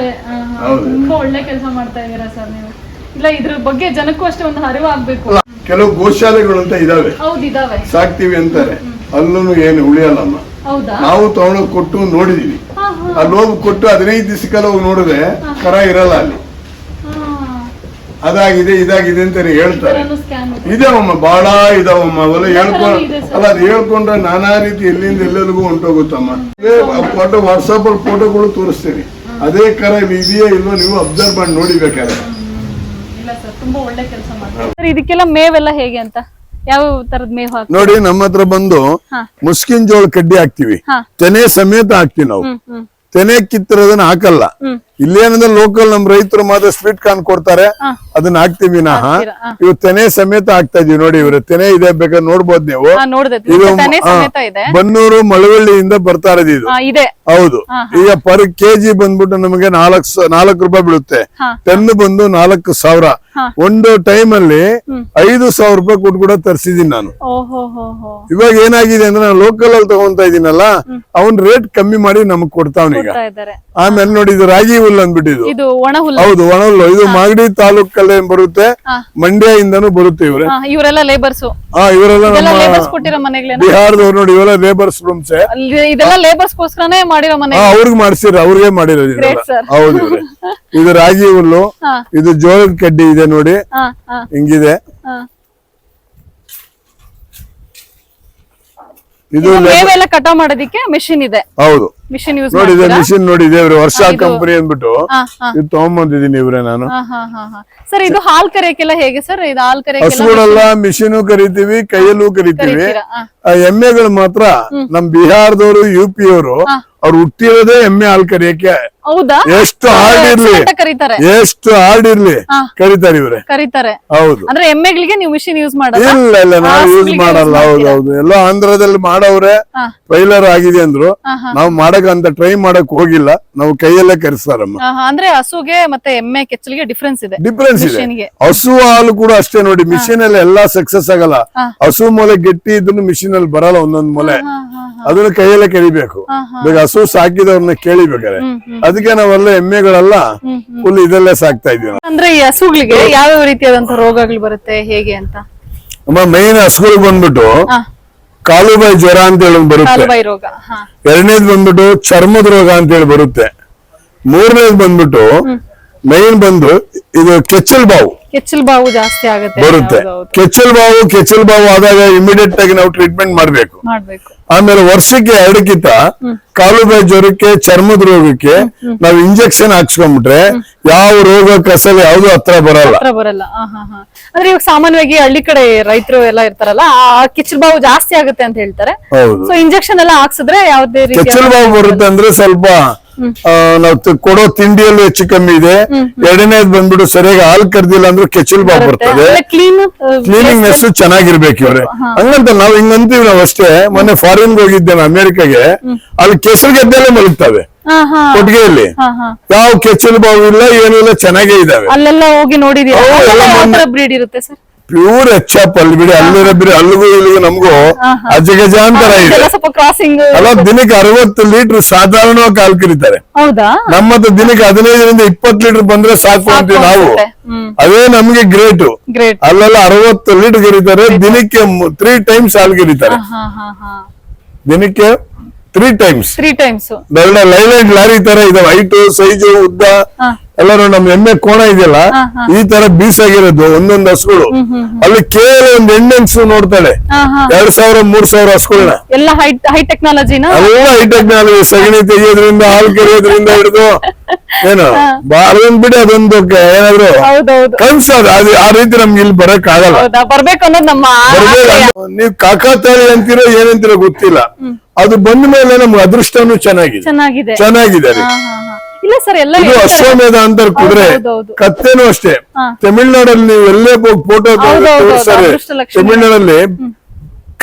ತುಂಬಾ ಒಳ್ಳೆ ಕೆಲಸ ಮಾಡ್ತಾ ಇದೀರಾ ಸರ್ ನೀವು? ಇಲ್ಲ ಇದ್ರ ಬಗ್ಗೆ ಜನಕ್ಕೂ ಅಷ್ಟೇ ಒಂದು ಅರಿವು ಆಗ್ಬೇಕು ಕೆಲವು ಗೋಶಾಲೆಗಳು ಅಂತ ಇದಾವೆ. ಸಾಕ್ತಿವಿ ಅಂತಾರೆ. ಅಲ್ಲೂ ಏನು ಉಳಿಯಲ್ಲಮ್ಮ. ನಾವು ತಗೊಂಡೋಗಿ ಕೊಟ್ಟು ನೋಡಿದೀವಿ. ಅಲ್ಲಿ ಹೋಗಿ ಕೊಟ್ಟು ಹದಿನೈದು ದಿವಸಕ್ಕೆಲ್ಲ ಹೋಗಿ ನೋಡಿದ್ರೆ ಕರ ಇರಲ್ಲ ಅಲ್ಲಿ. ಅದಾಗಿದೆ ಇದಾಗಿದೆ ಅಂತ ಹೇಳ್ತಾರೆ. ಇದಾವಮ್ಮ ಬಹಳ ಇದಾವಮ್ಮ. ಅವೆಲ್ಲ ಹೇಳ್ಕೊಂಡ್ ಅಲ್ಲ ಅದು ಹೇಳ್ಕೊಂಡ್ರೆ ನಾನಾ ರೀತಿ ಎಲ್ಲಿಂದ ಎಲ್ಲೆಲ್ಲಿಗೂ ಹೊಂಟೋಗುತ್ತಮ್ಮ. ಫೋಟೋ ವಾಟ್ಸಪ್ ಅಲ್ಲಿ ಫೋಟೋಗಳು ತೋರಿಸ್ತೀನಿ. ಅದೇ ಕರ ಇದೆಯಾ ಇಲ್ವೋ ನೀವು ಅಬ್ಸರ್ವ್ ಮಾಡಿ ನೋಡಿಬೇಕಾದ್ರೆ ಇಲ್ಲ ಸರ್ ತುಂಬಾ ಒಳ್ಳೆ ಕೆಲಸ ಮಾಡ್ತಾರೆ. ಸರ್ ಇದಕ್ಕೆಲ್ಲ ಮೇವೆಲ್ಲ ಹೇಗೆ ಅಂತ? ಯಾವ ತರದ ಮೇವು ಹಾಕ್ತೀರಾ? ನೋಡಿ ನಮ್ಮ ಹತ್ರ ಬಂದು. ಮುಸ್ಕಿನ್ ಜೋಳ ಕಡ್ಡಿ ಹಾಕ್ತಿವಿ. ಹಾ. ತೆನೆ ಸಮೇತ ಹಾಕ್ತಿವಿ ನಾವು. ಹ್ಮ್ ಹ್ಮ್. ತೆನೆ ಕಿತ್ತಿರೋದನ್ನ ಹಾಕಲ್ಲ. ಹ್ಮ್. ಇಲ್ಲೇನಂದ್ರೆ ಲೋಕಲ್ ನಮ್ ರೈತರು ಮಾತ್ರ ಸ್ವೀಟ್ ಕಾರ್ನ್ ಕೊಡ್ತಾರೆ. ಅದನ್ನ ಹಾಕ್ತಿವಿ ನಾ ಇವ್ ತೆನೆ ಸಮೇತ ಹಾಕ್ತಾ ಇದೀವಿ ನೋಡಿ ಇವ್ರ. ತೆನೆ ಇದೆ ಬೇಕಾದ್ರೆ ನೋಡ್ಬೋದು ನೀವು. ಇದು. ಬನ್ನೂರು ಮಳವಳ್ಳಿಯಿಂದ ಬರ್ತಾ ಇರೋದು ಇದು. ಇದೆ. ಹೌದು. ಈಗ ಪರ್ ಕೆಜಿ ಬಂದ್ಬಿಟ್ಟು ನಮಗೆ ನಾಲ್ಕು ನಾಲ್ಕು ರೂಪಾಯಿ ಬೀಳುತ್ತೆ. ಟೆನ್ ಬಂದು ನಾಲ್ಕು ಸಾವಿರ. ಒಂದು ಟೈಮ್ ಅಲ್ಲಿ ಐದು ಸಾವಿರ ರೂಪಾಯಿ ಕೊಟ್ಟು ಕೂಡ ತರಿಸಿದೀನಿ ನಾನು. ಇವಾಗ ಏನಾಗಿದೆ ಅಂದ್ರೆ ನಾನು ಲೋಕಲ್ ಅಲ್ಲಿ ತಗೊಂತಾ ಇದೀನಲ್ಲ ಅವನ್ ರೇಟ್ ಕಮ್ಮಿ ಮಾಡಿ ನಮಗ್ ಕೊಡ್ತಾವನೀಗ ಆಮೇಲೆ ನೋಡಿ ಇದು ರಾಗಿ ಹುಲ್ಲು ಅಂದ್ಬಿಟ್ಟು ಇದು ಒಣ ಹುಲ್ಲು. ಹೌದು ಒಣ ಹುಲ್ಲು. ಇದು ಮಾಗಡಿ ತಾಲೂಕಲ್ಲೇ ಬರುತ್ತೆ. ಮಂಡ್ಯ ಇಂದನೂ ಬರುತ್ತೆ ಇವ್ರೆ. ಇವರೆಲ್ಲ ಲೇಬರ್ಸ್ ಹಾ ಇವರೆಲ್ಲ ಲೇಬರ್ಸ್ ಕೊಟ್ಟಿರೋ ಮನೆಗಳೇನ? ಬಿಹಾರದವ್ರು ನೋಡಿ ಇವೆಲ್ಲ ಲೇಬರ್ಸ್ ರೂಮ್ಸ್ ಇದೆಲ್ಲ ಲೇಬರ್ಸ್ ಮಾಡಿರೋ ಮನೆ ಅವ್ರಿಗೆ ಮಾಡ್ಸಿರ ಅವ್ರಿಗೆ ಮಾಡಿರೋದು ಹೌದು ಇವ್ರೆ. ಇದು ರಾಗಿ ಹುಲ್ಲು ಇದು ಜೋಳದ ಕಡ್ಡಿ ಇದೆ ನೋಡಿ. ಹಿಂಗಿದೆ. ಇದು ಮೇವೆಲ್ಲ ಕಟಾವ್ ಮಾಡೋದಿಕ್ಕೆ ಮಿಷಿನ್ ಇದೆ. ಹೌದು. ಮಿಷಿನ್ ಯೂಸ್ ನೋಡಿ ಇದೆ ಮಿಷಿನ್ ನೋಡಿ ಇದೆ ವರ್ಷ ಕಂಪನಿ ಅಂದ್ಬಿಟ್ಟು ಇದು ತಗೊಂಬಂದಿದೀನಿ ಇವ್ರೆ ನಾನು. ಸರ್ ಇದು ಹಾಲ್ ಕರೆಯಕ್ಕೆಲ್ಲ ಹೇಗೆ ಸರ್ ಇದು ಹಾಲ್ ಕರೆಯಕ್ಕೆಲ್ಲ ಹಸುಗಳೆಲ್ಲ ಮಿಷಿನು ಕರಿತೀವಿ ಕೈಯಲ್ಲೂ ಕರಿತೀವಿ. ಆ ಎಮ್ಮೆಗಳು ಮಾತ್ರ ನಮ್ ಬಿಹಾರದವರು ಯು ಪಿ ಅವರು ಅವ್ರು ಹುಟ್ಟಿರೋದೇ ಎಮ್ಮೆ ಹಾಲ್ ಕರಿಯಕ್ಕೆ ಹೌದಾ? ಎಷ್ಟು ಹಾರ್ಡ್ ಇರ್ಲಿ. ಅಂತ ಕರೀತಾರೆ. ಎಷ್ಟು ಹಾರ್ಡ್ ಇರ್ಲಿ. ಕರೀತಾರೆ ಇವ್ರೆ. ಕರೀತಾರೆ. ಹೌದು. ಅಂದ್ರೆ ಎಮ್ಮೆಗಳಿಗೆ ನೀವು ಮಿಷಿನ್ ಯೂಸ್ ಮಾಡಲ್ಲ? ಇಲ್ಲ ಇಲ್ಲ ನಾವು ಯೂಸ್ ಮಾಡಲ್ಲ. ಹೌದು ಹೌದು. ಎಲ್ಲ ಆಂಧ್ರದಲ್ಲಿ ಮಾಡವ್ರೆ ಟ್ರೈಲರ್ ಆಗಿದೆ ಅಂದ್ರು. ನಾವು ಮಾಡಕ್ ಅಂತ ಟ್ರೈ ಮಾಡಕ್ ಹೋಗಿಲ್ಲ. ನಾವು ಕೈಯಲ್ಲೇ ಕರೆಸ್ತಾರಮ್ಮ. ಅಂದ್ರೆ ಹಸುಗೆ ಮತ್ತೆ ಎಮ್ಮೆ ಕೆಚ್ಚಲಿಗೆ ಡಿಫ್ರೆನ್ಸ್ ಇದೆ. ಡಿಫ್ರೆನ್ಸ್ ಇದೆ. ಹಸು ಹಾಲು ಕೂಡ ಅಷ್ಟೇ ನೋಡಿ. ಮಿಷಿನ್ ಅಲ್ಲಿ ಎಲ್ಲಾ ಸಕ್ಸಸ್ ಆಗಲ್ಲ. ಹಸು ಮೊಲೆ ಗಟ್ಟಿ ಇದ್ರು ಮಿಷಿನ್ ಅಲ್ಲಿ ಬರಲ್ಲ ಒಂದೊಂದ್ ಮೊಲೆ. ಅದನ್ನ ಕೈಯಲ್ಲೇ ಕೆಳಿಬೇಕು. ಈಗ ಹಸು ಸಾಕಿದವ್ರನ್ನ ಕೇಳಿಬೇಕಾರೆ. ಅದಕ್ಕೆ ನಾವೆಲ್ಲ ಎಮ್ಮೆಗಳೆಲ್ಲ. ಫುಲ್ ಇದಲ್ಲೇ ಸಾಕ್ತಾ ಇದೀವಿ ಅಂದ್ರೆ ಈ ಹಸುಗಳಿಗೆ ಯಾವ ರೀತಿಯಾದಂತಹ ರೋಗಗಳು ಬರುತ್ತೆ ಹೇಗೆ ಅಂತ? ನಮ್ಮ ಮೈನ್ ಹಸುಗಳಿಗೆ ಬಂದ್ಬಿಟ್ಟು ಕಾಲುಬಾಯಿ ಜ್ವರ ಅಂತ ಹೇಳಿ ಬರುತ್ತೆ. ಎರಡನೇದು ಬಂದ್ಬಿಟ್ಟು ಚರ್ಮದ ರೋಗ ಅಂತ ಹೇಳಿ ಬರುತ್ತೆ. ಮೂರನೇದ್ ಬಂದ್ಬಿಟ್ಟು ಮೈನ್ ಬಂದು ಇದು ಕೆಚ್ಚಲ್ ಬಾವು. ಕೆಚ್ಚಲ್ ಬಾವು ಜಾಸ್ತಿ ಆಗುತ್ತೆ. ಬರುತ್ತೆ. ಕೆಚ್ಚಲ್ ಬಾವು ಕೆಚ್ಚಲ್ ಬಾವು ಆದಾಗ ಇಮಿಡಿಯೇಟ್ ಆಗಿ ನಾವು ಟ್ರೀಟ್ಮೆಂಟ್ ಮಾಡ್ಬೇಕು. ಮಾಡ್ಬೇಕು. ಆಮೇಲೆ ವರ್ಷಕ್ಕೆ ಎರಡಕ್ಕಿಂತ ಕಾಲುಬಾಯಿ ಜ್ವರಕ್ಕೆ ಚರ್ಮದ ರೋಗಕ್ಕೆ ನಾವು ಇಂಜೆಕ್ಷನ್ ಹಾಕ್ಸ್ಕೊಂಡ್ಬಿಟ್ರೆ ಯಾವ ರೋಗ ಕಸಲು ಯಾವ್ದು ಹತ್ರ ಬರಲ್ಲ. ಬರಲ್ಲ. ಅಂದ್ರೆ ಇವಾಗ ಸಾಮಾನ್ಯವಾಗಿ ಹಳ್ಳಿ ಕಡೆ ರೈತರು ಎಲ್ಲ ಇರ್ತಾರಲ್ಲ ಆ ಕಿಚ್ಚಲ್ ಬಾವು ಜಾಸ್ತಿ ಆಗುತ್ತೆ ಅಂತ ಹೇಳ್ತಾರೆ. ಸೊ ಇಂಜೆಕ್ಷನ್ ಎಲ್ಲ ಹಾಕ್ಸಿದ್ರೆ ಯಾವ್ದೇ ಕೆಚ್ಚಲ್ ಬಾವು ಬರುತ್ತೆ ಅಂದ್ರೆ ಸ್ವಲ್ಪ ನಾವು ಕೊಡೋ ತಿಂಡಿಯಲ್ಲೂ ಹೆಚ್ಚು ಕಮ್ಮಿ ಇದೆ. ಎರಡನೇದು ಬಂದ್ಬಿಟ್ಟು ಸರಿಯಾಗಿ ಹಾಲು ಕರ್ದಿಲ್ಲ ಅಂದ್ರೆ ಕೆಚ್ಚಲ್ ಬಾಬ್ ಬರ್ತದೆ. ಕ್ಲೀನ್ ಕ್ಲೀನಿಂಗ್ನೆಸ್ ಚೆನ್ನಾಗಿರ್ಬೇಕು ಇವ್ರೆ. ಹಂಗಂತ ನಾವ್ ಹಿಂಗಂತೀವಿ ನಾವ್ ಅಷ್ಟೇ. ಮೊನ್ನೆ ಫಾರಿನ್ ಹೋಗಿದ್ದೆ ಅಮೆರಿಕಾಗೆ. ಅಲ್ಲಿ ಕೆಸರು ಗೆದ್ದೆಲ್ಲ ಮಲಗ್ತವೆ. ಕೊಟ್ಟಿಗೆಯಲ್ಲಿ. ಯಾವ ಕೆಚ್ಚಲು ಬಾವು ಇಲ್ಲ ಏನಿಲ್ಲ ಚೆನ್ನಾಗೇ ಇದಾವೆ. ಅಲ್ಲೆಲ್ಲ ಹೋಗಿ ನೋಡಿದೀರಾ? ಪ್ಯೂರ್ ಎಚ್ಚಪ್ ಅಲ್ಲಿ ಬಿಡಿ ಅಲ್ಲಿರೋ ಬಿಡಿ ಅಲ್ಲಿಗೂ ಇಲ್ಲಿಗೂ ನಮಗೂ ಅಜಗಜಾಂತರ ಇದೆ. ಸ್ವಲ್ಪ ಕ್ರಾಸಿಂಗ್ ಅಲ್ಲ ದಿನಕ್ಕೆ ಅರವತ್ತು ಲೀಟರ್ ಸಾಧಾರಣವಾಗಿ ಹಾಲು ಕರೀತಾರೆ. ನಮ್ಮದು ದಿನಕ್ಕೆ ಹದಿನೈದರಿಂದ ಇಪ್ಪತ್ತು ಲೀಟರ್ ಬಂದ್ರೆ ಸಾಕು ಅಂತೀವಿ ನಾವು. ಅದೇ ನಮ್ಗೆ ಗ್ರೇಟ್ ಅಲ್ಲೆಲ್ಲ ಅರವತ್ತು ಲೀಟರ್ ಕರೀತಾರೆ ದಿನಕ್ಕೆ ತ್ರೀ ಟೈಮ್ಸ್ ಹಾಲು ಕರೀತಾರೆ. ದಿನಕ್ಕೆ ತ್ರೀ ಟೈಮ್ಸ್ ತ್ರೀ ಟೈಮ್ಸ್ ಲೈಲೈಟ್ ಲಾರಿ ತರ ಇದಾವೆ ಹೈಟ್ ಸೈಜು ಉದ್ದ. ಎಲ್ಲರೂ ನಮ್ ಎಮ್ಮೆ ಕೋಣ ಇದೆಯಲ್ಲ. ಈ ತರ ಬೀಸಾಗಿರೋದು ಒಂದೊಂದು ಹಸುಗಳು. ಅಲ್ಲಿ ಕೇವಲ ಒಂದ್ ಎಂಡೆನ್ಸ್ ನೋಡ್ತಾಳೆ. ಎರಡ್ ಸಾವಿರ ಮೂರ್ ಸಾವಿರ ಹಸುಗಳನ್ನ ಎಲ್ಲ ಹೈ ಟೆಕ್ನಾಲಜಿನ ಎಲ್ಲ ಹೈ ಟೆಕ್ನಾಲಜಿ ಸಗಣಿ ತೆಗಿಯೋದ್ರಿಂದ ಹಾಲು ಕರಿಯೋದ್ರಿಂದ ಹಿಡಿದು. ಏನು? ಅದೊಂದ್ ಬಿಡಿ ಅದೊಂದು ಏನಾದ್ರು ಕನ್ಸದ ಅದ್ ಆ ರೀತಿ ನಮ್ಗೆ ಇಲ್ಲಿ ಬರಕ್ ಆಗಲ್ಲ. ಬರ್ಬೇಕು ಅನ್ನೋದು ನಮ್ಮ. ನೀವು ಕಾಕಾತಾಳಿ ಅಂತೀರೋ ಏನಂತೀರೋ ಗೊತ್ತಿಲ್ಲ. ಅದು ಬಂದ ಮೇಲೆ ನಮ್ಗೆ ಚೆನ್ನಾಗಿದೆ. ಚೆನ್ನಾಗಿದೆ. ಚೆನ್ನಾಗಿದೆ ಇಲ್ಲ ಸರ್ ಎಲ್ಲ ಇದು ಅಶ್ವಮೇಧ ಅಂತ ಕುದುರೆ. ಕತ್ತೆನೂ ಅಷ್ಟೇ. ತಮಿಳ್ನಾಡಲ್ಲಿ ನೀವು ಎಲ್ಲೇ ಹೋಗಿ ಫೋಟೋ ತೋರಿಸ್ತಾರೆ. ತಮಿಳ್ನಾಡಲ್ಲಿ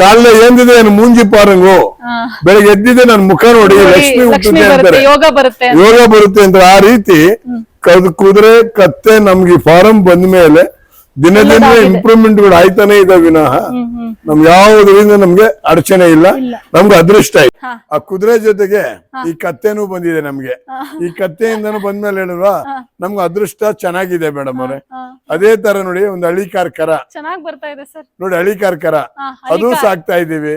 ಕಾಲ ಏನಿದೆ ನಾನು ಮೂಂಜಿ ಪಾರಂಗು. ಬೆಳಗ್ಗೆ ಎದ್ದಿದೆ ನನ್ ಮುಖ ನೋಡಿ ಲಕ್ಷ್ಮಿ ಹುಟ್ಟುತ್ತೆ ಬರುತ್ತೆ ಅಂತಾರೆ. ಯೋಗ ಬರುತ್ತೆ ಯೋಗ ಬರುತ್ತೆ ಅಂತ ಆ ರೀತಿ ಕದ್ ಕುದುರೆ ಕತ್ತೆ ನಮ್ಗೆ ಫಾರಂ ಬಂದ ಮೇಲೆ ದಿನ ದಿನ ಒಳ್ಳೆದಾಗಿದೆ. ಇಂಪ್ರೂವ್ಮೆಂಟ್ಗಳು ಆಯ್ತಾನೆ ಇದೆ ವಿನಃ. ನಮ್ ಯಾವುದರಿಂದ ನಮ್ಗೆ ಅಡಚಣೆ ಇಲ್ಲ. ನಮ್ಗೆ ಅದೃಷ್ಟ ಆ ಕುದುರೆ ಜೊತೆಗೆ ಈ ಕತ್ತೆನೂ ಬಂದಿದೆ ನಮ್ಗೆ. ಈ ಕತ್ತೆಯಿಂದನು ಬಂದ್ಮೇಲೆ ಹೇಳಿಲ್ವಾ? ನಮ್ಗೆ ಅದೃಷ್ಟ ಚೆನ್ನಾಗಿದೆ ಮೇಡಮ್ ಅವ್ರೆ. ಅದೇ ತರ ನೋಡಿ ಒಂದು ಹಳಿ ಕಾರ್ಕರ ಚೆನ್ನಾಗ್ ಬರ್ತಾ ಇದೆ ಸರ್. ನೋಡಿ ಹಳಿ ಕಾರ್ಕರ ಅದು ಸಾಕ್ತಾ ಇದೀವಿ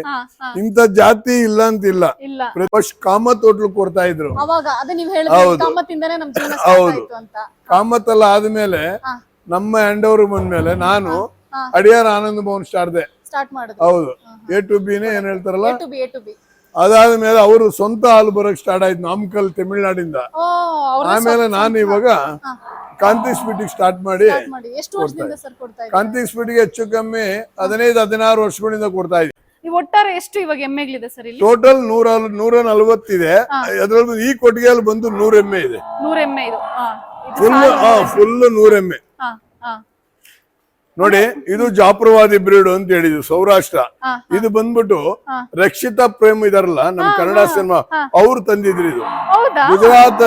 ಇಂಥ ಜಾತಿ ಇಲ್ಲ ಅಂತ ಇಲ್ಲ. ಫಸ್ಟ್ ಕಾಮತ್ ಹೋಟ್ಲು ಕೊಡ್ತಾ ಇದ್ರು. ಹೇಳಿದ್ರೆ ಹೌದು. ಹೌದು. ಕಾಮತ್ ಎಲ್ಲ ಆದ್ಮೇಲೆ. ನಮ್ಮ ಹ್ಯಾಂಡ್ ಬಂದ್ಮೇಲೆ ನಾನು. ಅಡಿಯಾರ್ ಆನಂದ್ ಭವನ್ ಸ್ಟಾರ್ಟ್ ಮಾಡುದು. ಹೌದು. ಎ ಟು ಬಿನೇ ಏನ್ ಹೇಳ್ತಾರಲ್ಲ? A to B A to B ಅದಾದ್ಮೇಲೆ ಅವರು ಸ್ವಂತ ಹಾಲು ಬರಕ್ ಸ್ಟಾರ್ಟ್ ಆಯ್ತು ನಾಮಕಲ್ ತಮಿಳ್ನಾಡಿಂದ. ಓ ಅವ್ರ ಆಮೇಲೆ ನಾನು ಇವಾಗ ಕಾಂತಿ ಸ್ಪೀಟಿಗೆ ಸ್ಟಾರ್ಟ್ ಮಾಡಿ ಮಾಡಿ. ಎಷ್ಟು ವರ್ಷದಿಂದ ಸರ್ ಕೊಡ್ತಾ ಇದ್ದೀವಿ ಕಾಂತಿ ಸ್ಪೀಟಿಗೆ ಹೆಚ್ಚು ಕಮ್ಮಿ ಹದಿನೈದು ಹದಿನಾರು ವರ್ಷಗಳಿಂದ ಕೊಡ್ತಾ ಇದ್ದೀವಿ ನೀವು ಒಟ್ಟಾರೆ ಎಷ್ಟು ಇವಾಗ ಎಮ್ಮೆಗಳಿದೆ ಸರ್ ಇಲ್ಲಿ? ಟೋಟಲ್ ನೂರ ನೂರ ನಲ್ವತ್ತಿದೆ ಅದ್ರಲ್ಲೂ ಈ ಕೊಟ್ಟಿಗೆಯಲ್ಲಿ ಬಂದು ನೂರ ಎಮ್ಮೆ ಇದೆ. ನೂರ ಎಮ್ಮೆ ಇದು. ಹಾ. ಇದು ಫುಲ್ ಫುಲ್ ನೂರ ಎಮ್ಮೆ ಹಾ ಹಾ. ನೋಡಿ ಇದು ಜಾಪುರವಾದಿ ಬ್ರೀಡ್ ಅಂತ ಹೇಳಿದ್ರು ಸೌರಾಷ್ಟ್ರ. ಇದು ಬಂದ್ಬಿಟ್ಟು. ರಕ್ಷಿತಾ ಪ್ರೇಮ್ ಇದಾರಲ್ಲ ನಮ್ ಕನ್ನಡ ಸಿನಿಮಾ ಅವ್ರು ತಂದಿದ್ರು ಇದು. ಗುಜರಾತ್